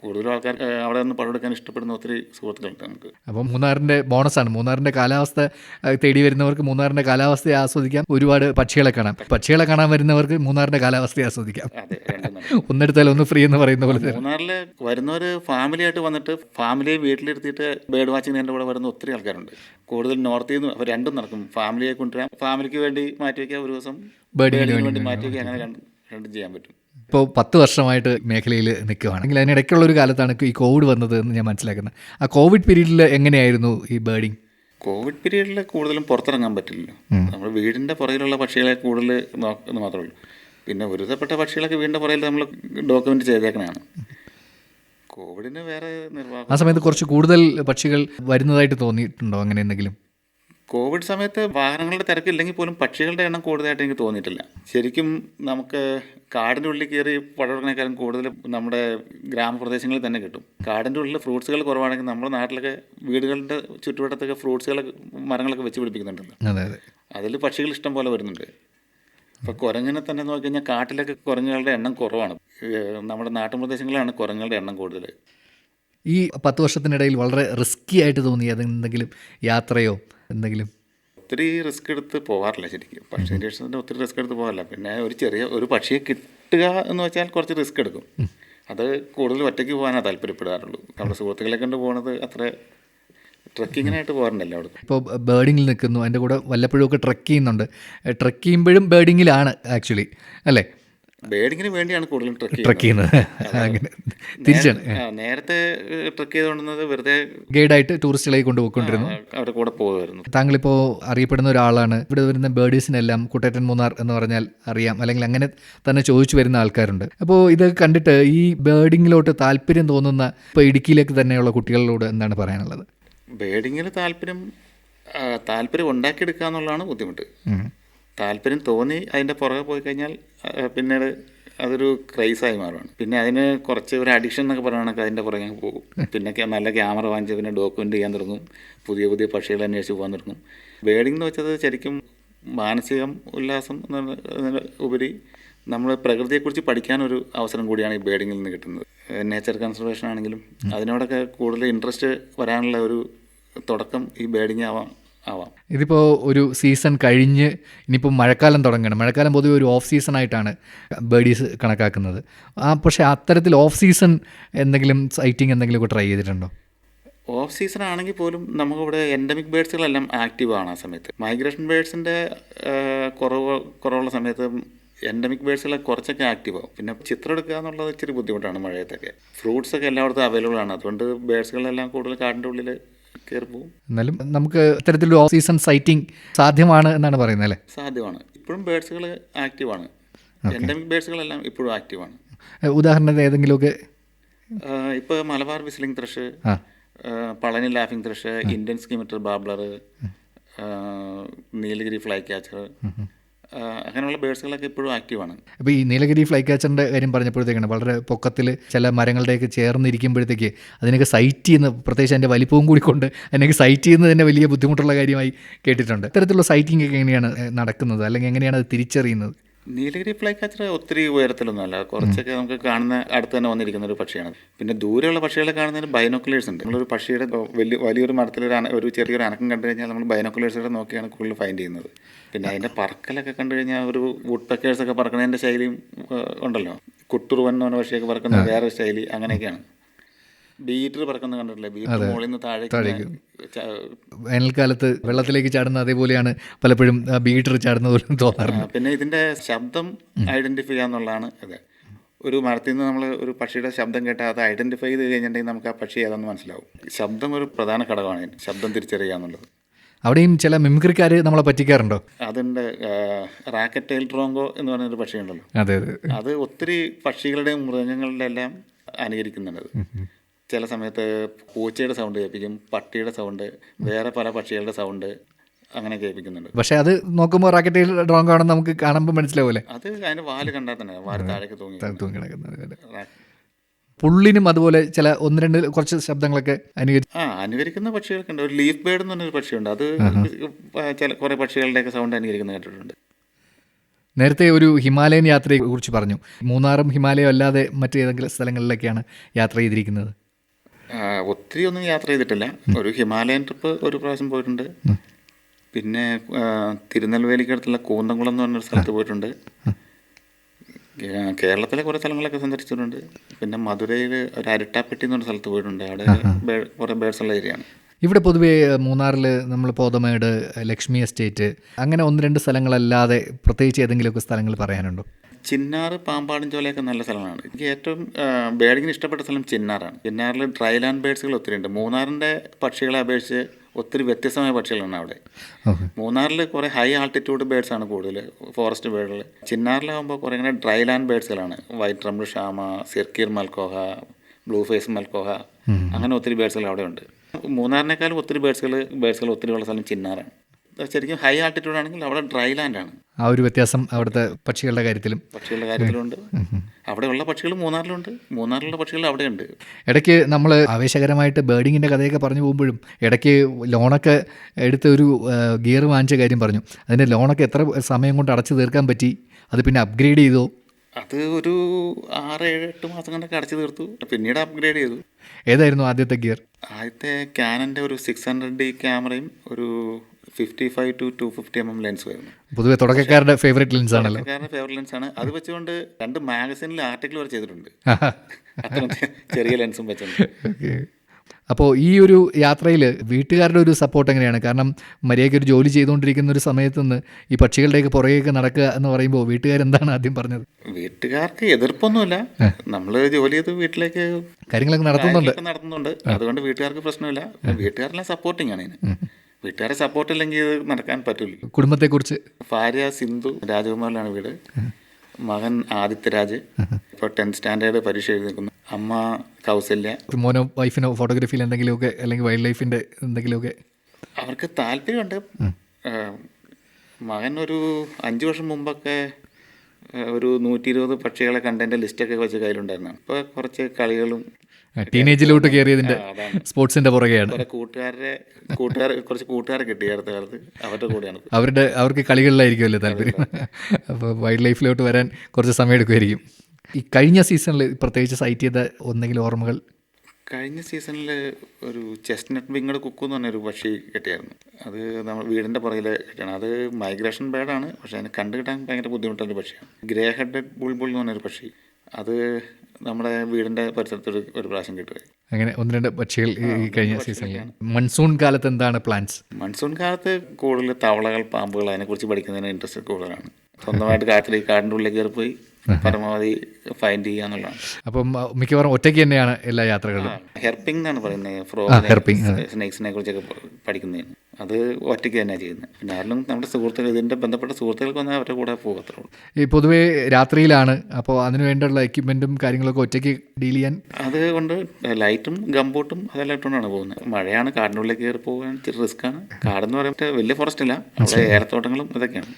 കൂടുതലും ആൾക്കാർ അവിടെ നിന്ന് പടമെടുക്കാൻ ഇഷ്ടപ്പെടുന്ന ഒത്തിരി സുഹൃത്തുക്കളുണ്ട് നമുക്ക്. അപ്പോൾ മൂന്നാറിന്റെ ബോണസാണ്. മൂന്നാറിന്റെ കാലാവസ്ഥ തേടി വരുന്നവർക്ക് മൂന്നാറിന്റെ കാലാവസ്ഥയെ ആസ്വദിക്കാം. ഒരുപാട് പക്ഷികളെ കാണാം. പക്ഷികളെ കാണാൻ വരുന്നവർക്ക് മൂന്നാറിന്റെ കാലാവസ്ഥയെ ആസ്വദിക്കാം. ഒന്നെടുത്താൽ ഒന്ന് ഫ്രീ എന്ന് പറയുന്ന പോലെ മൂന്നാറിൽ വരുന്നവർ ഫാമിലി ആയിട്ട് വന്നിട്ട് ഫാമിലിയെ വീട്ടിലിരുത്തിയിട്ട് ബേർഡ് വാച്ചിങ് എന്റെ കൂടെ വരുന്ന ഒത്തിരി ആൾക്കാരുണ്ട്. കൂടുതൽ നോർത്തിൽ നിന്ന് അപ്പോൾ രണ്ടും നടക്കും. ഫാമിലിയെ കൊണ്ടുവരാം ഫാമിലിക്ക് വേണ്ടി മാറ്റി വയ്ക്കുക ഒരു ദിവസം ബേർഡിന് വേണ്ടി മാറ്റി വയ്ക്കുക അങ്ങനെ രണ്ടും ചെയ്യാൻ പറ്റും. ഇപ്പോൾ പത്ത് വർഷമായിട്ട് മേഖലയിൽ നിൽക്കുകയാണെങ്കിൽ അതിനിടയ്ക്കുള്ള ഒരു കാലത്താണ് ഈ കോവിഡ് വന്നത് എന്ന് ഞാൻ മനസ്സിലാക്കുന്നത്. ആ കോവിഡ് പീരീഡിൽ എങ്ങനെയായിരുന്നു ഈ ബേർഡിങ് കോവിഡ് പീരീഡിൽ കൂടുതലും പുറത്തിറങ്ങാൻ പറ്റില്ല നമ്മൾ വീടിന്റെ പുറകിലുള്ള പക്ഷികളെ കൂടുതൽ നോക്കുന്നത് മാത്രമേ ഉള്ളൂ. പിന്നെ ഒരുതപ്പെട്ട പക്ഷികളൊക്കെ വീടിന്റെ പുറകിൽ നമ്മൾ ഡോക്യുമെന്റ് ചെയ്തേക്കണതാണ്. കോവിഡിന് വേറെ ആ സമയത്ത് കുറച്ച് കൂടുതൽ പക്ഷികൾ വരുന്നതായിട്ട് തോന്നിയിട്ടുണ്ടോ അങ്ങനെ എന്തെങ്കിലും? കോവിഡ് സമയത്ത് വാഹനങ്ങളുടെ തിരക്കില്ലെങ്കിൽ പോലും പക്ഷികളുടെ എണ്ണം കൂടുതലായിട്ട് എനിക്ക് തോന്നിയിട്ടില്ല. ശരിക്കും നമുക്ക് കാടിന്റെ ഉള്ളിൽ കയറി പടവെടുക്കണേക്കാളും കൂടുതൽ നമ്മുടെ ഗ്രാമപ്രദേശങ്ങളിൽ തന്നെ കിട്ടും. കാടിന്റെ ഉള്ളിൽ ഫ്രൂട്ട്സുകൾ കുറവാണെങ്കിൽ നമ്മുടെ നാട്ടിലൊക്കെ വീടുകളുടെ ചുറ്റുവട്ടത്തൊക്കെ ഫ്രൂട്ട്സുകളൊക്കെ മരങ്ങളൊക്കെ വെച്ച് പിടിപ്പിക്കുന്നുണ്ടല്ലോ. അതെ അതെ. അതിൽ പക്ഷികൾ ഇഷ്ടം പോലെ വരുന്നുണ്ട്. ഇപ്പോൾ കുരങ്ങിനെ തന്നെ നോക്കി കഴിഞ്ഞാൽ കാട്ടിലൊക്കെ കുരങ്ങുകളുടെ എണ്ണം കുറവാണ്. നമ്മുടെ നാട്ടുപ്രദേശങ്ങളിലാണ് കുരങ്ങുകളുടെ എണ്ണം കൂടുതൽ. ഈ പത്ത് വർഷത്തിനിടയിൽ വളരെ റിസ്ക്കി ആയിട്ട് തോന്നി അത് എന്തെങ്കിലും യാത്രയോ എന്തെങ്കിലും? ഒത്തിരി റിസ്ക് എടുത്ത് പോകാറില്ല ശരിക്കും. പക്ഷി നിരീക്ഷണത്തിന് ഒത്തിരി റിസ്ക് എടുത്ത് പോകാറില്ല പിന്നെ ഒരു ചെറിയ ഒരു പക്ഷിയെ കിട്ടുക എന്ന് വെച്ചാൽ കുറച്ച് റിസ്ക് എടുക്കും. അത് കൂടുതൽ ഒറ്റയ്ക്ക് പോകാനാണ് താല്പര്യപ്പെടാറുള്ളൂ. നമ്മുടെ സുഹൃത്തുക്കളെ കണ്ട് പോകുന്നത് അത്ര ട്രക്കിങ്ങിനായിട്ട് പോകാറുണ്ടല്ലോ അവിടെ ഇപ്പോൾ ബേർഡിങ്ങിൽ നിൽക്കുന്നു. അതിന്റെ കൂടെ വല്ലപ്പോഴും ഒക്കെ ട്രക്ക് ചെയ്യുന്നുണ്ട്. ട്രക്ക് ചെയ്യുമ്പോഴും ബേർഡിങ്ങിലാണ് ആക്ച്വലി അല്ലേ? ബേഡിങ്ങിന് വേണ്ടിയാണ് കൂടുതലും ട്രക്ക് ട്രക്ക് ചെയ്യുന്നത്. അങ്ങനെ തിരിച്ചാണ്. നേരത്തെ ട്രക്ക് ചെയ്തുകൊണ്ടിരുന്നത് വെറുതെ ഗൈഡായിട്ട് ടൂറിസ്റ്റുകളെ കൊണ്ടുപോയിക്കൊണ്ടിരുന്നു. അവരുടെ കൂടെ പോകുമായിരുന്നു താങ്കളിപ്പോൾ അറിയപ്പെടുന്ന ഒരാളാണ്. ഇവിടെ വരുന്ന ബേഡീസിനെല്ലാം കുട്ടേറ്റൻ മൂന്നാർ എന്ന് പറഞ്ഞാൽ അറിയാം. അല്ലെങ്കിൽ അങ്ങനെ തന്നെ ചോദിച്ചു വരുന്ന ആൾക്കാരുണ്ട്. അപ്പോൾ ഇത് കണ്ടിട്ട് ഈ ബേഡിങ്ങിലോട്ട് താല്പര്യം തോന്നുന്ന ഇപ്പോൾ ഇടുക്കിയിലേക്ക് തന്നെയുള്ള കുട്ടികളോട് എന്താണ് പറയാനുള്ളത്? ബേഡിങ്ങിൽ താല്പര്യം താല്പര്യം ഉണ്ടാക്കിയെടുക്കുക എന്നുള്ളതാണ് ബുദ്ധിമുട്ട് താല്പര്യം തോന്നി അതിന്റെ പുറകെ പോയി കഴിഞ്ഞാൽ പിന്നീട് അതൊരു ക്രൈസായി മാറുകയാണ് പിന്നെ അതിന് കുറച്ച് ഒരു അഡിക്ഷൻ എന്നൊക്കെ പറയുകയാണെങ്കിൽ അതിന്റെ പുറകെ പോകും. പിന്നെ നല്ല ക്യാമറ വാങ്ങിച്ച് പിന്നെ ഡോക്യുമെന്റ് ചെയ്യാൻ തുടങ്ങും. പുതിയ പുതിയ പക്ഷികളെ അന്വേഷിച്ച് പോകാൻ തുടങ്ങും. ബേഡിംഗ് എന്ന് വെച്ചത് ശരിക്കും മാനസികം ഉല്ലാസം എന്നതിന് ഉപരി നമ്മൾ പ്രകൃതിയെക്കുറിച്ച് പഠിക്കാനൊരു അവസരം കൂടിയാണ് ഈ ബേഡിങ്ങിൽ നിന്ന് കിട്ടുന്നത്. നേച്ചർ കൺസർവേഷൻ ആണെങ്കിലും അതിനോടൊക്കെ കൂടുതൽ ഇൻട്രസ്റ്റ് വരാനുള്ള ഒരു തുടക്കം ഈ ബേഡിംഗ് ആവാം. ആവാം. ഇതിപ്പോൾ ഒരു സീസൺ കഴിഞ്ഞ് ഇനിയിപ്പോൾ മഴക്കാലം തുടങ്ങണം. മഴക്കാലം പൊതുവെ ഒരു ഓഫ് സീസൺ ആയിട്ടാണ് ബേഡീസ് കണക്കാക്കുന്നത്. ആ പക്ഷേ അത്തരത്തിൽ ഓഫ് സീസൺ എന്തെങ്കിലും സൈറ്റിംഗ് എന്തെങ്കിലുമൊക്കെ ട്രൈ ചെയ്തിട്ടുണ്ടോ? ഓഫ് സീസൺ ആണെങ്കിൽ പോലും നമുക്കിവിടെ എൻഡമിക് ബേഡ്സുകളെല്ലാം ആക്റ്റീവ് ആണ് ആ സമയത്ത്. മൈഗ്രേഷൻ ബേഡ്സിന്റെ കുറവ് കുറവുള്ള സമയത്ത് എൻഡമിക് ബേഡ്സുകളെ കുറച്ചൊക്കെ ആക്റ്റീവ് ആവും. പിന്നെ ചിത്രം എടുക്കുക എന്നുള്ളത് ഇച്ചിരി ബുദ്ധിമുട്ടാണ് മഴയത്തൊക്കെ. ഫ്രൂട്ട്സൊക്കെ എല്ലായിടത്തും അവൈലബിൾ ആണ്. അതുകൊണ്ട് ബേഡ്സുകളെല്ലാം കൂടുതൽ കാടിന്റെ ഉള്ളിൽ കയറി പോകും എന്നാലും നമുക്ക് ഇത്തരത്തിലൊരു ഓഫ് സീസൺ സൈറ്റിംഗ് സാധ്യമാണ് എന്നാണ് പറയുന്നത് അല്ലേ? സാധ്യമാണ്. ഇപ്പോഴും ബേഡ്സുകൾ ആക്റ്റീവ് ആണ്. എൻഡമിക് ബേഡ്സുകളെല്ലാം ഇപ്പോഴും ആക്റ്റീവാണ് ആണ്. ഉദാഹരണത്തിന് ഏതെങ്കിലുമൊക്കെ? ഇപ്പോൾ Malabar whistling thrush Palani laughing thrush Indian scimitar babbler Nilgiri flycatcher അങ്ങനെയുള്ള ബേഴ്സുകളൊക്കെ ഇപ്പോഴും ആക്റ്റീവാണ്. അപ്പോൾ ഈ നീലഗിരി ഫ്ലൈ കാച്ചറിന്റെ കാര്യം പറഞ്ഞപ്പോഴത്തേക്കാണ് വളരെ പൊക്കത്തിൽ ചില മരങ്ങളുടെയൊക്കെ ചേർന്നിരിക്കുമ്പോഴത്തേക്ക് അതിനൊക്കെ സൈറ്റ് ചെയ്യുന്ന പ്രത്യേകിച്ച് അതിന്റെ വലിപ്പവും കൂടി കൊണ്ട് അതിനൊക്കെ സൈറ്റ് ചെയ്യുന്നത് തന്നെ വലിയ ബുദ്ധിമുട്ടുള്ള കാര്യമായി കേട്ടിട്ടുണ്ട്. ഇത്തരത്തിലുള്ള സൈറ്റിംഗ് ഒക്കെ എങ്ങനെയാണ് നടക്കുന്നത്? അല്ലെങ്കിൽ എങ്ങനെയാണ് അത് തിരിച്ചറിയുന്നത്? നീലഗിരി ഫ്ലൈ കാച്ചർ ഒത്തിരി ഉയരത്തിലൊന്നുമല്ല. കുറച്ചൊക്കെ നമുക്ക് കാണുന്ന അടുത്ത് തന്നെ വന്നിരിക്കുന്ന ഒരു പക്ഷിയാണ്. പിന്നെ ദൂരെയുള്ള പക്ഷികളെ കാണുന്നതിന് ബൈനോക്കുലേഴ്സ് ഉണ്ട്. നമ്മളൊരു പക്ഷിയുടെ വലിയ വലിയൊരു മരത്തിൽ ഒരു അന ഒരു ചെറിയൊരു അനക്കം കണ്ടു കഴിഞ്ഞാൽ നമ്മൾ ബൈനോക്കുലേഴ്സിലൂടെ നോക്കിയാണ് കൂടുതൽ ഫൈൻഡ് ചെയ്യുന്നത്. പിന്നെ അതിന്റെ പറക്കലൊക്കെ കണ്ടു കഴിഞ്ഞാൽ ഒരു വുഡ് പക്കേഴ്സൊക്കെ പറക്കുന്നതിന്റെ ശൈലിയും ഉണ്ടല്ലോ. കുട്ടുറുവൻ എന്ന് പറഞ്ഞ പക്ഷിയൊക്കെ പറക്കുന്ന വേറെ ശൈലി അങ്ങനെയൊക്കെയാണ്. ബീറ്റർ പറക്കുന്നത് കണ്ടിട്ടില്ലേ? ബീറ്റർ മുകളിൽ നിന്ന് താഴേക്ക് ച- വേനൽക്കാലത്ത് വെള്ളത്തിലേക്ക് ചാടുന്ന അതേപോലെയാണ് പലപ്പോഴും ബീറ്റർ ചാടുന്നത് പോലും തോന്നാറുണ്ട്. പിന്നെ ഇതിന്റെ ശബ്ദം ഐഡന്റിഫൈ ചെയ്യാന്നുള്ളതാണ് ഇത്. ഒരു മരത്തിൽ നിന്ന് നമ്മൾ ഒരു പക്ഷിയുടെ ശബ്ദം കേട്ടാൽ അത് ഐഡന്റിഫൈ ചെയ്ത് കഴിഞ്ഞിട്ടുണ്ടെങ്കിൽ നമുക്ക് ആ പക്ഷി ഏതാണെന്ന് മനസ്സിലാവും. ശബ്ദം ഒരു പ്രധാന ഘടകമാണ് ശബ്ദം തിരിച്ചറിയുക എന്നുള്ളത്. അവിടെയും ചില മിമിക്രിക്കാർ നമ്മളെ പറ്റിക്കാറുണ്ടോ? അതുണ്ട് റാക്കറ്റ് ടൈൽ ട്രോങ്കോ എന്ന് പറയുന്നൊരു പക്ഷിയുണ്ടല്ലോ. അതെ അതെ. അത് ഒത്തിരി പക്ഷികളുടെയും മൃഗങ്ങളുടെ എല്ലാം അനുകരിക്കുന്നുണ്ട് അത്. ചില സമയത്ത് പൂച്ചയുടെ സൗണ്ട് കേൾപ്പിക്കും പട്ടിയുടെ സൗണ്ട് വേറെ പല പക്ഷികളുടെ സൗണ്ട് അങ്ങനെ കേൾപ്പിക്കുന്നുണ്ട്. പക്ഷേ അത് നോക്കുമ്പോൾ റാക്കറ്റിൽ ഡ്രോങ് ആണെന്ന് നമുക്ക് കാണുമ്പോൾ മനസ്സിലാവൂലേ അത് അതിന് വാൽ കണ്ടാൽ തന്നെ വാൽ താഴേക്ക് തൂങ്ങി തൂങ്ങി കിടക്കുന്നത് പുള്ളിനും അതുപോലെ ചില ഒന്ന് രണ്ട് കുറച്ച് ശബ്ദങ്ങളൊക്കെ അനുകരിച്ചു ആ അനുകരിക്കുന്ന പക്ഷികളൊക്കെ ഉണ്ട് ഒരു ലീഫ് ബേർഡ് എന്ന് പറഞ്ഞൊരു പക്ഷിയുണ്ട്. അത് ചില കുറേ പക്ഷികളുടെയൊക്കെ സൗണ്ട് അനുകരിക്കുന്ന കേട്ടിട്ടുണ്ട്. നേരത്തെ ഒരു ഹിമാലയൻ യാത്രയെ കുറിച്ച് പറഞ്ഞു. മൂന്നാറും ഹിമാലയം അല്ലാതെ മറ്റേതെങ്കിലും സ്ഥലങ്ങളിലൊക്കെയാണ് യാത്ര ചെയ്തിരിക്കുന്നത്. ഒത്തിരി ഒന്നും യാത്ര ചെയ്തിട്ടില്ല. ഒരു ഹിമാലയൻ ട്രിപ്പ് ഒരു പ്രാവശ്യം പോയിട്ടുണ്ട്. പിന്നെ തിരുനെൽവേലിക്കടുത്തുള്ള കൂന്തംകുളം എന്ന് പറഞ്ഞൊരു സ്ഥലത്ത് പോയിട്ടുണ്ട്. കേരളത്തിലെ കുറേ സ്ഥലങ്ങളൊക്കെ സന്ദർശിച്ചിട്ടുണ്ട് പിന്നെ മധുരയിൽ ഒരു അരിട്ടാപ്പെട്ടി എന്ന് പറഞ്ഞ സ്ഥലത്ത് പോയിട്ടുണ്ട്. അവിടെ കുറേ ബേഡ്സ് ഉള്ള ഏരിയയാണ്. ഇവിടെ പൊതുവേ മൂന്നാറിൽ നമ്മൾ പോതമേട് ലക്ഷ്മി എസ്റ്റേറ്റ് അങ്ങനെ ഒന്ന് രണ്ട് സ്ഥലങ്ങളല്ലാതെ പ്രത്യേകിച്ച് ഏതെങ്കിലുമൊക്കെ സ്ഥലങ്ങൾ പറയാനുണ്ടോ? ചിന്നാറ് പാമ്പാടും ചോലയൊക്കെ നല്ല സ്ഥലമാണ് എനിക്ക് ഏറ്റവും ബേഡിങ്ങിന് ഇഷ്ടപ്പെട്ട സ്ഥലം ചിന്നാറാണ്. ചിന്നാറിൽ ഡ്രൈ ലാൻഡ് ബേഡ്സുകൾ ഒത്തിരി ഉണ്ട്. മൂന്നാറിന്റെ പക്ഷികളെ അപേക്ഷിച്ച് ഒത്തിരി വ്യത്യസ്തമായ പക്ഷികളാണ് അവിടെ. മൂന്നാറിൽ കുറേ ഹൈ ആൾട്ടിറ്റ്യൂഡ് ബേഡ്സ് ആണ് കൂടുതൽ ഫോറസ്റ്റ് ബേഡുകൾ ചിന്നാറിലാകുമ്പോൾ കുറേ ഇങ്ങനെ dry land ബേഡ്സുകളാണ്. White rumped shama sirkeer malkoha blue face malkoha അങ്ങനെ ഒത്തിരി ബേഡ്സുകൾ അവിടെ ഉണ്ട് മൂന്നാറിനേക്കാളും ഒത്തിരി ബേഡ്സുകൾ ബേഡ്സുകൾ ഒത്തിരി ഉള്ള സ്ഥലം ചിന്നാറാണ്. ശരിക്കും ഹൈ ആൾട്ടിറ്റ്യൂഡ് ആണെങ്കിൽ അവിടെ ഡ്രൈ ലാൻഡ് ആണ്. ആ ഒരു വ്യത്യാസം അവിടുത്തെ പക്ഷികളുടെ കാര്യത്തിലും. പക്ഷികളുടെ കാര്യത്തിലുണ്ട്. അവിടെയുള്ള പക്ഷികൾ മൂന്നാറിലുണ്ട്. മൂന്നാറിലുള്ള പക്ഷികൾ അവിടെയുണ്ട്. ഇടയ്ക്ക് നമ്മൾ ആവേശകരമായിട്ട് ബേർഡിങ്ങിന്റെ കഥയൊക്കെ പറഞ്ഞു പോകുമ്പോഴും ഇടയ്ക്ക് ലോണൊക്കെ എടുത്ത് ഒരു ഗിയർ വാങ്ങിച്ച കാര്യം പറഞ്ഞു. അതിന്റെ ലോണൊക്കെ എത്ര സമയം കൊണ്ട് അടച്ചു തീർക്കാൻ പറ്റി? അത് പിന്നെ അപ്ഗ്രേഡ് ചെയ്തു? അത് ഒരു ആറ് ഏഴ് എട്ട് മാസം കൊണ്ടൊക്കെ അടച്ചു തീർത്തു. പിന്നീട് അപ്ഗ്രേഡ് ചെയ്തു. ഏതായിരുന്നു ആദ്യത്തെ ഗിയർ? ആദ്യത്തെ ക്യാനന്റെ ഒരു സിക്സ് ഹൺഡ്രഡ് ഡി ക്യാമറയും ഒരു fifty five to two fifty M M lens വരുന്നു. പൊതുവെ തുടക്കക്കാരുടെ ഫേവറേറ്റ് ലെൻസ് ആണല്ലോ. തുടക്കക്കാരുടെ ഫേവറേറ്റ് ലെൻസ് ആണ്. അത് വെച്ചുകൊണ്ട് രണ്ട് മാഗസീനിൽ ആർട്ടിക്കിൾ വരെ ചെയ്തിട്ടുണ്ട്. അത്ര ചെറിയ ലെൻസും വെച്ചിട്ടുണ്ട് അപ്പോൾ ഈ ഒരു യാത്രയിൽ വീട്ടുകാരുടെ ഒരു സപ്പോർട്ട് എങ്ങനെയാണ്? കാരണം മര്യാദയ്ക്ക് ഒരു ജോലി ചെയ്തുകൊണ്ടിരിക്കുന്ന ഒരു സമയത്ത് നിന്ന് ഈ പക്ഷികളുടെയൊക്കെ പുറകെയൊക്കെ നടക്കുക എന്ന് പറയുമ്പോൾ വീട്ടുകാർ എന്താണ് ആദ്യം പറഞ്ഞത്? വീട്ടുകാർക്ക് എതിർപ്പൊന്നുമില്ല. നമ്മൾ ജോലി ചെയ്ത് വീട്ടിലേക്ക് കാര്യങ്ങളൊക്കെ നടത്തുന്നുണ്ട്. നടത്തുന്നുണ്ട്. അതുകൊണ്ട് വീട്ടുകാർക്ക് പ്രശ്നമില്ല. വീട്ടുകാരെല്ലാം സപ്പോർട്ടിങ് ആണ് ഇതിന്. വീട്ടുകാരെ സപ്പോർട്ട് ഇല്ലെങ്കിൽ ഇത് നടക്കാൻ പറ്റില്ല കുടുംബത്തെക്കുറിച്ച്? ഭാര്യ സിന്ധു രാജകുമാരിലാണ് വീട്. മകൻ ആദിത്യരാജ്. ഇപ്പോൾ ടെൻത്ത് സ്റ്റാൻഡേർഡ് പരീക്ഷ എഴുതി നിൽക്കുന്നു. അമ്മ കൗസല്യ. മോനോ വൈഫിനോ ഫോട്ടോഗ്രാഫിയിൽ എന്തെങ്കിലുമൊക്കെ അല്ലെങ്കിൽ വൈൽഡ് ലൈഫിന്റെ എന്തെങ്കിലുമൊക്കെ? അവർക്ക് താല്പര്യമുണ്ട്. മകൻ ഒരു അഞ്ച് വർഷം മുമ്പൊക്കെ ഒരു നൂറ്റി ഇരുപത് പക്ഷികളെ കണ്ടതിന്റെ ലിസ്റ്റൊക്കെ വെച്ച് കയ്യിലുണ്ടായിരുന്നു ഇപ്പോൾ കുറച്ച് കളികളും ടീനേജിലോട്ട് കയറിയതിന്റെ സ്പോർട്സിന്റെ പുറകെയാണ്. കുറെ കൂട്ടുകാരെ കൂട്ടുകാർ കുറച്ച് കൂട്ടുകാരെ കിട്ടി അടുത്ത കാലത്ത് അവരുടെ കൂടെയാണ്. അവരുടെ അവർക്ക് കളികളിലായിരിക്കുമല്ലോ താല്പര്യം? അപ്പോൾ വൈൽഡ് ലൈഫിലോട്ട് വരാൻ കുറച്ച് സമയം എടുക്കുമായിരിക്കും ഈ കഴിഞ്ഞ സീസണിൽ പ്രത്യേകിച്ച് സൈറ്റ് ചെയ്ത ഒന്നെങ്കിലും ഓർമ്മകൾ? കഴിഞ്ഞ സീസണിൽ ഒരു ചെസ്റ്റ്നട്ട് വിങ്ങഡ് കുക്കു എന്ന് പറഞ്ഞൊരു പക്ഷി കിട്ടിയായിരുന്നു. അത് നമ്മൾ വീടിന്റെ പുറകിൽ കിട്ടിയാണ്. അത് മൈഗ്രേഷൻ ബേഡാണ് പക്ഷേ അതിനെ കണ്ടു കിട്ടാൻ ഭയങ്കര ബുദ്ധിമുട്ടുള്ള പക്ഷിയാണ്. ഗ്രേ ഹെഡഡ് ബുൾബുൾ എന്ന് പറഞ്ഞൊരു പക്ഷി. അത് നമ്മുടെ വീടിന്റെ പരിസരത്ത് ഒരു ഒരു പ്രാവശ്യം കിട്ടുക അങ്ങനെ ഒന്ന് രണ്ട് പക്ഷികൾ ഈ ഈ കഴിഞ്ഞ സീസണിൽ മൺസൂൺ കാലത്ത് എന്താണ് പ്ലാൻസ് മൺസൂൺ കാലത്ത് കൂടുതൽ തവളകൾ പാമ്പുകൾ അതിനെക്കുറിച്ച് പഠിക്കുന്നതിന് ഇൻട്രസ്റ്റ് കൂടുതലാണ്. സ്വന്തമായിട്ട് കാട്ടിൽ കാടിന്റെ ഉള്ളിൽ കയറി പോയി പരമാവധി ഫൈൻഡ് ചെയ്യുക എന്നുള്ളതാണ്. അപ്പം മിക്കവാറും ഒറ്റയ്ക്ക് തന്നെയാണ് എല്ലാ യാത്രകളും ഹെർപ്പിംഗ് എന്നാണ് പറയുന്നത്. ഫ്രോ ഹെർപ്പിംഗ് സ്നേക്സിനെ കുറിച്ചൊക്കെ പഠിക്കുന്നതിന്. അത് ഒറ്റയ്ക്ക് തന്നെ ചെയ്യുന്നത് പിന്നെ ആരെങ്കിലും നമ്മുടെ സുഹൃത്തുക്കൾ ഇതിന്റെ ബന്ധപ്പെട്ട സുഹൃത്തുക്കൾക്ക് വന്നാൽ അവരുടെ കൂടെ പോകത്തുള്ളൂ ഈ പൊതുവേ രാത്രിയിലാണ്. അപ്പോൾ അതിന് വേണ്ടിയുള്ള എക്യുപ്മെന്റും കാര്യങ്ങളൊക്കെ ഒറ്റയ്ക്ക് ഡീൽ ചെയ്യാൻ? അതുകൊണ്ട് ലൈറ്റും ഗംബൂട്ടും അതെല്ലാം ഇട്ടുകൊണ്ടാണ് പോകുന്നത് മഴയാണ് കാടിനുള്ളിൽ കയറി പോകാൻ ഇച്ചിരി റിസ്ക്കാണ് കാടെന്ന് പറയുമ്പോൾ വലിയ ഫോറസ്റ്റ് ഇല്ല അവിടെ ഏലത്തോട്ടങ്ങളും ഇതൊക്കെയാണ്.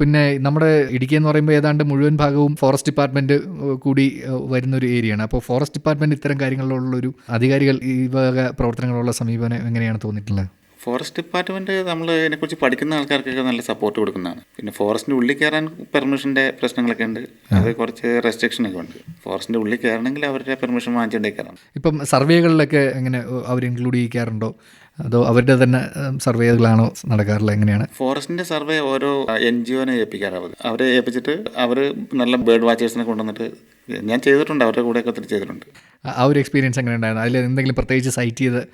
പിന്നെ നമ്മുടെ ഇടുക്കി എന്ന് പറയുമ്പോൾ ഏതാണ്ട് മുഴുവൻ ഭാഗവും ഫോറസ്റ്റ് ഡിപ്പാർട്ട്മെന്റ് കൂടി വരുന്നൊരു ഏരിയയാണ് അപ്പോൾ ഫോറസ്റ്റ് ഡിപ്പാർട്ട്മെന്റ് ഇത്തരം കാര്യങ്ങളിലുള്ളൊരു അധികാരികൾ ഈ വക പ്രവർത്തനങ്ങളുള്ള സമീപനം എങ്ങനെയാണ് തോന്നിയിട്ടുള്ളത്? ഫോറസ്റ്റ് ഡിപ്പാർട്ട്മെന്റ് നമ്മൾ ഇതിനെക്കുറിച്ച് പഠിക്കുന്ന ആൾക്കാർക്കൊക്കെ നല്ല സപ്പോർട്ട് കൊടുക്കുന്നതാണ്. പിന്നെ ഫോറസ്റ്റിന്റെ ഉള്ളിൽ കയറാൻ പെർമിഷന്റെ പ്രശ്നങ്ങളൊക്കെ ഉണ്ട്. അത് കുറച്ച് റെസ്ട്രിക്ഷനൊക്കെ ഉണ്ട്. ഫോറസ്റ്റിന്റെ ഉള്ളിൽ കയറണമെങ്കിൽ അവരുടെ പെർമിഷൻ വാങ്ങിച്ചിട്ടേ കയറാം ഇപ്പം സർവേകളിലൊക്കെ എങ്ങനെ അവർ ഇൻക്ലൂഡ് ചെയ്യിക്കാറുണ്ടോ? അതോ അവരുടെ തന്നെ സർവേകളാണോ നടക്കാറില്ല എങ്ങനെയാണ്? ഫോറസ്റ്റിന്റെ സർവേ ഓരോ എൻ ജി ഒനെ ഏൽപ്പിക്കാറുള്ളത് അവരെ ഏൽപ്പിച്ചിട്ട് അവർ നല്ല ബേർഡ് വാച്ചേഴ്സിനെ കൊണ്ടുവന്നിട്ട് ഞാൻ ചെയ്തിട്ടുണ്ട് അവരുടെ കൂടെയൊക്കെ ഒത്തിരി ചെയ്തിട്ടുണ്ട്. ആ- ആ ഒരു എക്സ്പീരിയൻസ് എങ്ങനെ ഉണ്ടായിരുന്നു അതിൽ എന്തെങ്കിലും പ്രത്യേകിച്ച് സൈറ്റ് ചെയ്ത്?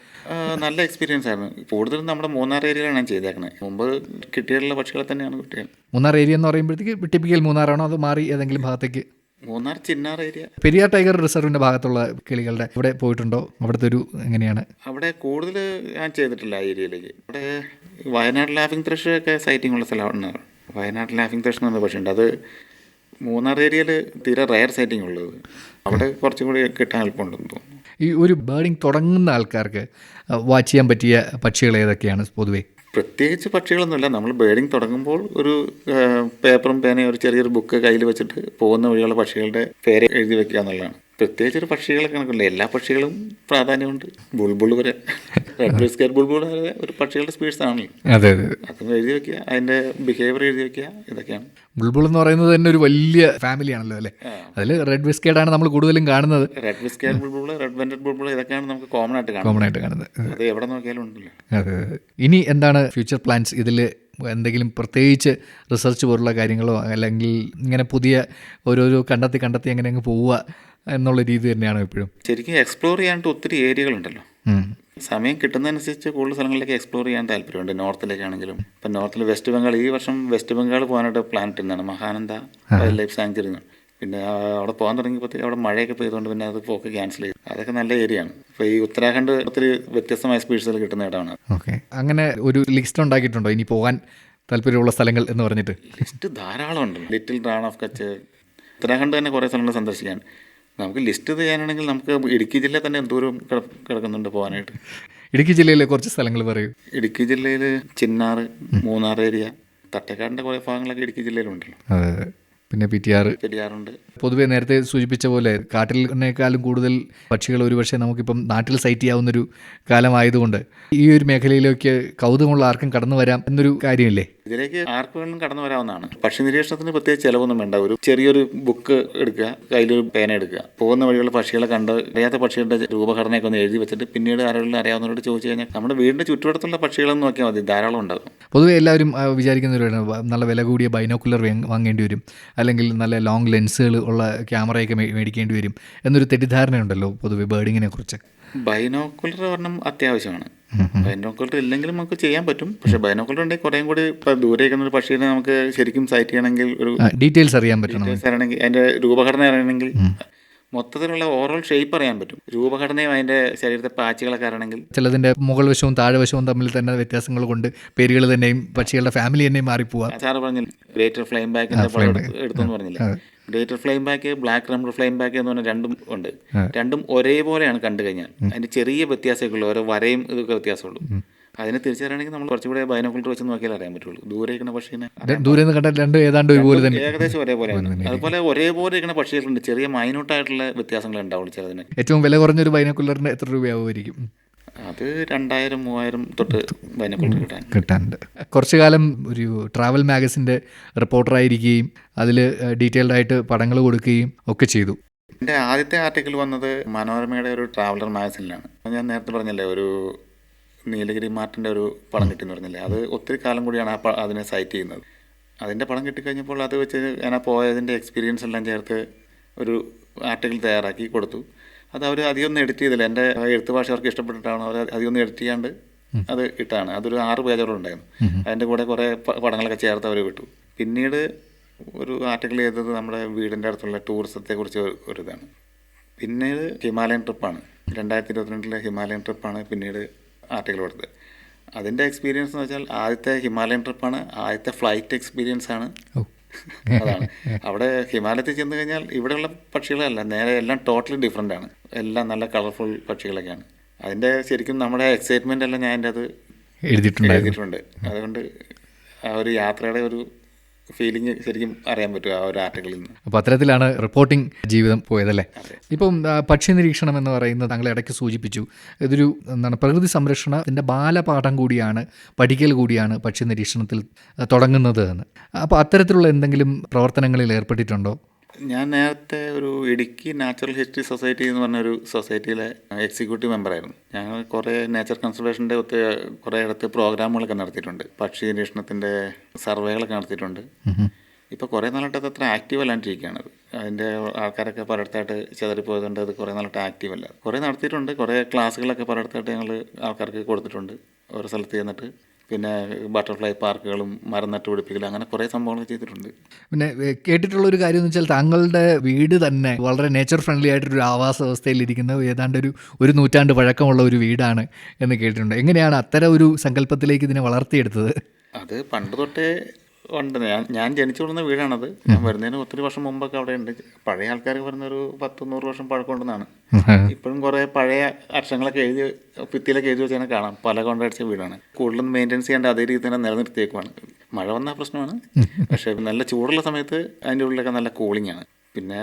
നല്ല എക്സ്പീരിയൻസ് ആയിരുന്നു. കൂടുതലും നമ്മുടെ മൂന്നാർ ഏരിയയിലാണ് ഞാൻ ചെയ്തേക്കുന്നത് മുമ്പ് കിട്ടിയിട്ടുള്ള പക്ഷികളെ തന്നെയാണ് കിട്ടിയത് മൂന്നാർ ഏരിയ എന്ന് പറയുമ്പോഴത്തേക്ക് ടിപ്പിക്കൽ മൂന്നാറാണോ? അത് മാറി ഏതെങ്കിലും ഭാഗത്തേക്ക്? മൂന്നാർ ചിന്നാർ ഏരിയ. പെരിയാർ ടൈഗർ റിസർവിന്റെ ഭാഗത്തുള്ള കിളികളുടെ ഇവിടെ പോയിട്ടുണ്ടോ? അവിടുത്തെ ഒരു എങ്ങനെയാണ്? അവിടെ കൂടുതൽ ഞാൻ ചെയ്തിട്ടില്ല ആ ഏരിയയിലേക്ക്. അവിടെ വയനാട് ലാഫിംഗ് ത്രഷ് ഒക്കെ സൈറ്റിംഗ് ഉള്ള സ്ഥലമാണ്. വയനാട് ലാഫിംഗ് ത്രഷ് എന്ന് പറഞ്ഞ ഉണ്ട് അത് മൂന്നാർ ഏരിയയിൽ തീരെ റയർ സൈറ്റിംഗ് ഉള്ളത് അവിടെ കുറച്ചും കൂടി കിട്ടാൻ എളുപ്പമുണ്ടെന്ന് തോന്നുന്നു. ഈ ഒരു ബേർഡിങ് തുടങ്ങുന്ന ആൾക്കാർക്ക് വാച്ച് ചെയ്യാൻ പറ്റിയ പക്ഷികൾ ഏതൊക്കെയാണ് പൊതുവേ? പ്രത്യേകിച്ച് പക്ഷികളൊന്നുമില്ല. നമ്മൾ ബേഡിങ് തുടങ്ങുമ്പോൾ ഒരു പേപ്പറും പേനയും ഒരു ചെറിയൊരു ബുക്ക് കയ്യിൽ വെച്ചിട്ട് പോകുന്ന വഴിയുള്ള പക്ഷികളുടെ പേര് എഴുതി വെക്കുക എന്നുള്ളതാണ്. പ്രത്യേകിച്ച് ഒരു പക്ഷികളെ കണക്കുണ്ട്. എല്ലാ പക്ഷികളും പ്രാധാന്യമുണ്ട്. ബുൾബുൾ വരെ. റെഡ് സ്കെയർ ബുൾബുൾ വരെ ഒരു പക്ഷികളുടെ സ്പീഡ്സ് ആണല്ലോ. അതെ അതെ അതും. എഴുതി വെക്കുക. അതിന്റെ ബിഹേവിയർ എഴുതി വെക്കുക. ഇതൊക്കെയാണ്. ബുൾബുൾ എന്ന് പറയുന്നത് തന്നെ ഒരു വലിയ ഫാമിലി ആണല്ലോ അല്ലേ? അതിൽ റെഡ് ആണ് നമ്മൾ കൂടുതലും കാണുന്നത്. Red whiskered bulbul red vented bulbul ഇതൊക്കെയാണ് നമുക്ക് കോമൺ ആയിട്ട് കോമൺ ആയിട്ട് കാണുന്നത്. അത് എവിടെ നോക്കിയാലും ഉണ്ടല്ലോ. അതെ ഇനി എന്താണ് ഫ്യൂച്ചർ പ്ലാൻസ് ഇതിൽ എന്തെങ്കിലും പ്രത്യേകിച്ച് റിസർച്ച് പോലുള്ള കാര്യങ്ങളോ അല്ലെങ്കിൽ ഇങ്ങനെ പുതിയ ഓരോരോ കണ്ടെത്തി കണ്ടെത്തി അങ്ങനെ അങ്ങ് പോവുക എന്നുള്ള രീതി തന്നെയാണ് എപ്പോഴും. ശരിക്കും എക്സ്പ്ലോർ ചെയ്യാനായിട്ട് ഒത്തിരി ഏരിയകളുണ്ടല്ലോ ഉണ്ടല്ലോ. സമയം കിട്ടുന്നതനുസരിച്ച് കൂടുതൽ സ്ഥലങ്ങളിലേക്ക് എക്സ്പ്ലോർ ചെയ്യാൻ താല്പര്യമുണ്ട്. നോർത്തിലേക്കാണെങ്കിലും ഇപ്പം നോർത്തിൽ വെസ്റ്റ് ബംഗാൾ ഈ വർഷം വെസ്റ്റ് ബംഗാൾ പോകാനായിട്ട് പ്ലാൻ ഇട്ടിരുന്നതാണ്. മഹാനന്ദ വൈൽഡ് ലൈഫ് സാങ്ച്വറി പിന്നെ അവിടെ പോകാൻ തുടങ്ങിയപ്പോഴത്തേക്ക് അവിടെ മഴയൊക്കെ പെയ്തുകൊണ്ട് പിന്നെ അത് പോക്ക് ക്യാൻസൽ ചെയ്തു. അതൊക്കെ നല്ല ഏരിയ ആണ്. അപ്പോൾ ഈ ഉത്തരാഖണ്ഡ് ഒത്തിരി വ്യത്യസ്തമായ സ്പീഡ്സുകൾ കിട്ടുന്ന ഇടമാണ്. ഓക്കെ അങ്ങനെ ഒരു ലിസ്റ്റ് ഉണ്ടാക്കിയിട്ടുണ്ടോ? ഇനി പോകാൻ താല്പര്യമുള്ള സ്ഥലങ്ങൾ എന്ന് പറഞ്ഞിട്ട്? ലിസ്റ്റ് ധാരാളം ഉണ്ട് ലിറ്റിൽ റാൺ ഓഫ് കച്ച് ഉത്തരാഖണ്ഡ് തന്നെ കുറേ സ്ഥലങ്ങൾ സന്ദർശിക്കാൻ. നമുക്ക് ലിസ്റ്റ് ചെയ്യാനാണെങ്കിൽ നമുക്ക് ഇടുക്കി ജില്ലയിൽ തന്നെ എന്തോരം കിട- കിടക്കുന്നുണ്ട് പോകാനായിട്ട് ഇടുക്കി ജില്ലയിലെ കുറച്ച് സ്ഥലങ്ങൾ പറയൂ. ഇടുക്കി ജില്ലയിൽ ചിന്നാർ മൂന്നാർ ഏരിയ തട്ടേക്കാടിന്റെ കുറേ ഭാഗങ്ങളൊക്കെ ഇടുക്കി ജില്ലയിലുണ്ടല്ലോ. അതെ. പിന്നെ പി ടി ആർ. പൊതുവെ നേരത്തെ സൂചിപ്പിച്ച പോലെ കാട്ടിലിനേക്കാളും കൂടുതൽ പക്ഷികൾ ഒരുപക്ഷെ നമുക്കിപ്പം നാട്ടിൽ സൈറ്റ് ചെയ്യാവുന്നൊരു കാലമായതുകൊണ്ട് ഈ ഒരു മേഖലയിലേക്ക് കൗതുകമുള്ള ആർക്കും കടന്നു വരാം എന്നൊരു കാര്യമില്ലേ? ഇതിലേക്ക് ആർക്കും കടന്നു വരാവുന്നതാണ്. പക്ഷി നിരീക്ഷണത്തിന് പ്രത്യേക ചിലവൊന്നും വേണ്ട. ഒരു ചെറിയൊരു ബുക്ക് എടുക്കുക കയ്യിലൊരു പേന എടുക്കുക. പോകുന്ന വഴിയുള്ള പക്ഷികളെ കണ്ട് അറിയാത്ത പക്ഷികളുടെ രൂപഘടനയൊക്കെ ഒന്ന് എഴുതി വെച്ചിട്ട് പിന്നീട് ആരെങ്കിലും അറിയാവുന്നവരോട് ചോദിച്ചു കഴിഞ്ഞാൽ നമ്മുടെ വീടിന്റെ ചുറ്റുവട്ടത്തുള്ള പക്ഷികളെന്ന് നോക്കിയാൽ മതി. ധാരാളം ഉണ്ടാകും. പൊതുവെ എല്ലാവരും വിചാരിക്കുന്ന ഒരു നല്ല വില കൂടിയ ബൈനോക്കുലർ വാങ്ങേണ്ടി വരും. അല്ലെങ്കിൽ നല്ല ലോങ് ലെൻസുകൾ ഉള്ള ക്യാമറയൊക്കെ മേടിക്കേണ്ടി വരും എന്നൊരു തെറ്റിദ്ധാരണയുണ്ടല്ലോ പൊതുവെ ബേർഡിങ്ങിനെ കുറിച്ച്. ബൈനോക്കുലർ ഒരെണ്ണം അത്യാവശ്യമാണ്. ബൈനോക്കുലർ ഇല്ലെങ്കിലും നമുക്ക് ചെയ്യാൻ പറ്റും. പക്ഷെ ബൈനോക്കുലർ ഉണ്ടെങ്കിൽ കുറേ കൂടി ദൂരെ ഒരു പക്ഷീനെ നമുക്ക് ശരിക്കും സൈറ്റ് ചെയ്യണമെങ്കിൽ ഒരു ഡീറ്റെയിൽസ് അറിയാൻ പറ്റണം. അതിന്റെ അറിയണമെങ്കിൽ അതിന്റെ രൂപഘടന അറിയണമെങ്കിൽ മൊത്തത്തിലുള്ള ഓവറോൾ ഷേപ്പ് അറിയാൻ പറ്റും. രൂപഘടനയും അതിന്റെ ശരീരത്തെ പാച്ചുകളൊക്കെ ആണെങ്കിൽ ചിലതിന്റെ മുകൾ വശവും താഴ്വശവും തമ്മിൽ തന്നെ വ്യത്യാസങ്ങൾ കൊണ്ട് പേരുകൾ തന്നെയും പക്ഷികളുടെ ഫാമിലി തന്നെയും മാറിപ്പോവാ. സാറ് പറഞ്ഞില്ല ഗ്രേറ്റർ ഫ്ലെയിം ബാക്ക് എടുത്തു എടുത്തെന്ന് പറഞ്ഞില്ല? Greater flameback black rumped flameback എന്ന് പറഞ്ഞാൽ രണ്ടും ഉണ്ട്. രണ്ടും ഒരേപോലെയാണ് കണ്ടു കഴിഞ്ഞാൽ. അതിന്റെ ചെറിയ വ്യത്യാസമൊക്കെ ഉള്ളൂ ഓരോ വരയും ഇതൊക്കെ വ്യത്യാസമുള്ളൂ. അതിനെ തിരിച്ചറിയണമെങ്കിൽ നമ്മൾ കുറച്ചുകൂടെ ബൈനോക്കുലർ വെച്ച് നോക്കിയാൽ അറിയാൻ പറ്റുള്ളൂ. ദൂരെ ഇരിക്കുന്ന പക്ഷീനെ ദൂരെ നിന്ന് കണ്ടാൽ രണ്ട് ഏതാണ്ട് ഒരുപോലെ തന്നെ. ഏകദേശം ഒരേപോലെ അതുപോലെ ഒരേപോലെ ഇരിക്കുന്ന പക്ഷികളുണ്ട്. ചെറിയ മൈന്യൂട്ടായിട്ടുള്ള വ്യത്യാസങ്ങൾ ഉണ്ടാവുള്ളൂ ചിലതിന്. ഏറ്റവും വില കുറഞ്ഞ ഒരു ബൈനോക്കുലറിന് എത്ര രൂപയാവുമായിരിക്കും? അത് രണ്ടായിരം മൂവായിരം തൊട്ട് ബൈനോക്കുലർ കിട്ടാൻ. കിട്ടാനുണ്ട്. കുറച്ചു കാലം ഒരു ട്രാവൽ മാഗസിന്റെ റിപ്പോർട്ടറായിരിക്കുകയും അതിൽ ഡീറ്റെയിൽഡ് ആയിട്ട് പടങ്ങൾ കൊടുക്കുകയും ഒക്കെ ചെയ്തു. എന്റെ ആദ്യത്തെ ആർട്ടിക്കിൾ വന്നത് മനോരമയുടെ ഒരു ട്രാവലർ മാഗസിനിലാണ് ഞാൻ നേരത്തെ പറഞ്ഞല്ലേ ഒരു നീലഗിരി മാർട്ടിന്റെ ഒരു പടം കിട്ടിയെന്ന് പറഞ്ഞില്ലേ? അത് ഒത്തിരി കാലം കൂടിയാണ് ആ അതിനെ സൈറ്റ് ചെയ്യുന്നത്. അതിന്റെ പടം കിട്ടിക്കഴിഞ്ഞപ്പോൾ അത് വെച്ച് ഞാൻ ആ പോയതിന്റെ എക്സ്പീരിയൻസ് എല്ലാം ചേർത്ത് ഒരു ആർട്ടിക്കിൾ തയ്യാറാക്കി കൊടുത്തു. അത് അവർ അധികമൊന്നും എഡിറ്റ് ചെയ്തില്ല. എന്റെ എഴുത്ത് ഭാഷ അവർക്ക് ഇഷ്ടപ്പെട്ടിട്ടാണ് അവർ അധികമൊന്നും എഡിറ്റ് ചെയ്യാണ്ട് അത് ഇട്ടാണ്. അതൊരു ആറ് പേജോളം ഉണ്ടായിരുന്നു. അതിന്റെ കൂടെ കുറേ പടങ്ങളൊക്കെ ചേർത്ത് അവർ വിട്ടു. പിന്നീട് ഒരു ആർട്ടിക്കിൾ ചെയ്തത് നമ്മുടെ വീടിന്റെ അടുത്തുള്ള ടൂറിസത്തെക്കുറിച്ച് ഒരു ഇതാണ്. പിന്നീട് ഹിമാലയൻ ട്രിപ്പാണ് രണ്ടായിരത്തി ഇരുപത്തിരണ്ടിലെ ഹിമാലയൻ ട്രിപ്പാണ് പിന്നീട് ആർട്ടിക്കിൾ കൊടുത്തത്. അതിന്റെ എക്സ്പീരിയൻസ് എന്ന് വെച്ചാൽ ആദ്യത്തെ ഹിമാലയൻ ട്രിപ്പാണ് ആദ്യത്തെ ഫ്ലൈറ്റ് എക്സ്പീരിയൻസ് ആണ്. അതാണ്. അവിടെ ഹിമാലയത്തിൽ ചെന്ന് കഴിഞ്ഞാൽ ഇവിടെയുള്ള പക്ഷികളല്ല നേരെ എല്ലാം ടോട്ടലി ഡിഫറെന്റ് ആണ്. എല്ലാം നല്ല കളർഫുൾ പക്ഷികളൊക്കെയാണ്. അതിന്റെ ശരിക്കും നമ്മുടെ എക്സൈറ്റ്മെന്റ് എല്ലാം ഞാൻ എന്റെ അത് എഴുതിയിട്ടുണ്ട് എഴുതിയിട്ടുണ്ട്. അതുകൊണ്ട് ആ ഒരു യാത്രയുടെ ഒരു ഫീലിംഗ് ശരിക്കും അറിയാൻ പറ്റും ആ ഒരു ആർട്ടിക്കിളിൽ നിന്ന്. അപ്പോൾ അത്തരത്തിലാണ് റിപ്പോർട്ടിംഗ് ജീവിതം പോയതല്ലേ? ഇപ്പം പക്ഷി നിരീക്ഷണം എന്ന് പറയുന്നത് താങ്കൾ ഇടയ്ക്ക് സൂചിപ്പിച്ചു. ഇതൊരു എന്താണ് പ്രകൃതി സംരക്ഷണത്തിന്റെ ബാലപാഠം കൂടിയാണ് പഠിക്കൽ കൂടിയാണ് പക്ഷി നിരീക്ഷണത്തിൽ തുടങ്ങുന്നത് എന്ന്. അപ്പോൾ അത്തരത്തിലുള്ള എന്തെങ്കിലും പ്രവർത്തനങ്ങളിൽ ഏർപ്പെട്ടിട്ടുണ്ടോ? ഞാൻ നേരത്തെ ഒരു ഇടുക്കി നാച്ചുറൽ ഹിസ്റ്ററി സൊസൈറ്റി എന്ന് പറഞ്ഞൊരു സൊസൈറ്റിയിലെ എക്സിക്യൂട്ടീവ് മെമ്പറായിരുന്നു. ഞങ്ങൾ കുറേ നേച്ചർ കൺസർവേഷന്റെ ഒത്തിരി കുറേ ഇടത്ത് പ്രോഗ്രാമുകളൊക്കെ നടത്തിയിട്ടുണ്ട്. പക്ഷി നിരീക്ഷണത്തിന്റെ സർവേകളൊക്കെ നടത്തിയിട്ടുണ്ട്. ഇപ്പോൾ കുറേ നാളായിട്ട് അത് അത്ര ആക്റ്റീവ് അല്ലാണ്ടിരിക്കുകയാണ് അത്. അതിന്റെ ആൾക്കാരൊക്കെ പലയിടത്തായിട്ട് ചെതറിപ്പോയതുകൊണ്ട് അത് കുറേ നാളായിട്ട് ആക്റ്റീവ് അല്ല കുറേ നടത്തിയിട്ടുണ്ട്. കുറേ ക്ലാസ്സുകളൊക്കെ പലയിടത്തായിട്ട് ഞങ്ങൾ ആൾക്കാർക്ക് കൊടുത്തിട്ടുണ്ട്. ഓരോ സ്ഥലത്ത് ചെന്നിട്ട്. പിന്നെ ബട്ടർഫ്ലൈ പാർക്കുകളും മരം നട്ടുപിടിപ്പിക്കലും അങ്ങനെ കുറേ സംഭവങ്ങൾ ചെയ്തിട്ടുണ്ട്. പിന്നെ കേട്ടിട്ടുള്ള ഒരു കാര്യം എന്ന് വെച്ചാൽ താങ്കളുടെ വീട് തന്നെ വളരെ നേച്ചർ ഫ്രണ്ട്ലി ആയിട്ടൊരു ആവാസ വ്യവസ്ഥയിൽ ഇരിക്കുന്ന ഏതാണ്ട് ഒരു ഒരു നൂറ്റാണ്ട് പഴക്കമുള്ള ഒരു വീടാണ് എന്ന് കേട്ടിട്ടുണ്ട്. എങ്ങനെയാണ് അത്തരം ഒരു സങ്കല്പത്തിലേക്ക് ഇതിനെ വളർത്തിയെടുത്തത്? അത് പണ്ട് തൊട്ടേ ഉണ്ട്. ഞാൻ ഞാൻ ജനിച്ചു കൊടുക്കുന്ന വീടാണത് ഞാൻ വരുന്നതിന് ഒത്തിരി വർഷം മുമ്പൊക്കെ അവിടെ ഉണ്ട് പഴയ ആൾക്കാർ വരുന്ന ഒരു പത്ത് നൂറ് വർഷം പഴക്കമുണ്ടെന്നാണ്. ഇപ്പോഴും കുറേ പഴയ അക്ഷരങ്ങളൊക്കെ എഴുതി ഭിത്തിയിലൊക്കെ എഴുതി വെച്ചാൽ കാണാം. പല കൊണ്ടടിച്ച വീടാണ്. കൂടുതലും മെയിന്റെനൻസ് ചെയ്യാണ്ട് അതേ രീതി തന്നെ നിലനിർത്തിയേക്കുവാണ്. മഴ വന്നാൽ പ്രശ്നമാണ്. പക്ഷേ നല്ല ചൂടുള്ള സമയത്ത് അതിന്റെ ഉള്ളിലൊക്കെ നല്ല കൂളിംഗ് ആണ്. പിന്നെ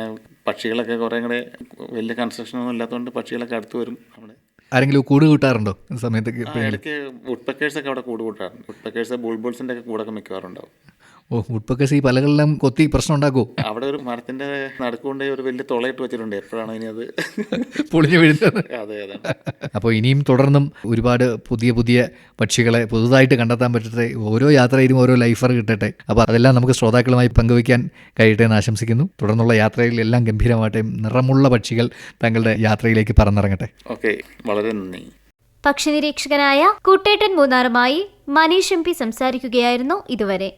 പക്ഷികളൊക്കെ കുറേ കൂടെ വലിയ കൺസ്ട്രക്ഷൻ ഒന്നും ഇല്ലാത്തതുകൊണ്ട് പക്ഷികളൊക്കെ അടുത്ത് വരും അവിടെ. ആരെങ്കിലും കൂട് കൂട്ടാറുണ്ടോ? സമയത്തൊക്കെ ഇടയ്ക്ക് വുഡ്പെക്കേഴ്സൊക്കെ അവിടെ കൂട് കൂട്ടാറുണ്ട്. വുഡ് പെക്കേഴ്സ് ബുൾബുൾസിന്റെ ഒക്കെ കൂടൊക്കെ മിക്കവാറുണ്ടാവും ഓ ഉട്പക്കസ് ഈ പലകളിലും കൊത്തി പ്രശ്നം ഉണ്ടാക്കൂ അവിടെ ഒരു മരത്തിന്റെ നടുക്കൊണ്ട് ഒരു വലിയ തുളയിട്ട് വെച്ചിട്ടുണ്ട്. എപ്പോഴാണ് ഇനി അത് [LAUGHS] പൊളിഞ്ഞു വീഴുന്നത്. അതെ അതെ. അപ്പോൾ ഇനിയും തുടർന്നും ഒരുപാട് പുതിയ പുതിയ പക്ഷികളെ പുതുതായിട്ട് കണ്ടെത്താൻ പറ്റട്ടെ. ഓരോ യാത്രയിലും ഓരോ ലൈഫർ കിട്ടട്ടെ. അപ്പോൾ അതെല്ലാം നമുക്ക് ശ്രോതാക്കളുമായി പങ്കുവയ്ക്കാൻ കഴിയട്ടെ എന്ന് ആശംസിക്കുന്നു. തുടർന്നുള്ള യാത്രയിൽ എല്ലാം ഗംഭീരമാകട്ടെ നിറമുള്ള പക്ഷികൾ തങ്ങളുടെ യാത്രയിലേക്ക് പറന്നിറങ്ങട്ടെ. ഓക്കെ വളരെ നന്ദി. പക്ഷി നിരീക്ഷകനായ കൂട്ടേട്ടൻ മൂന്നാറുമായി മനീഷ് എം പി സംസാരിക്കുകയായിരുന്നു ഇതുവരെ.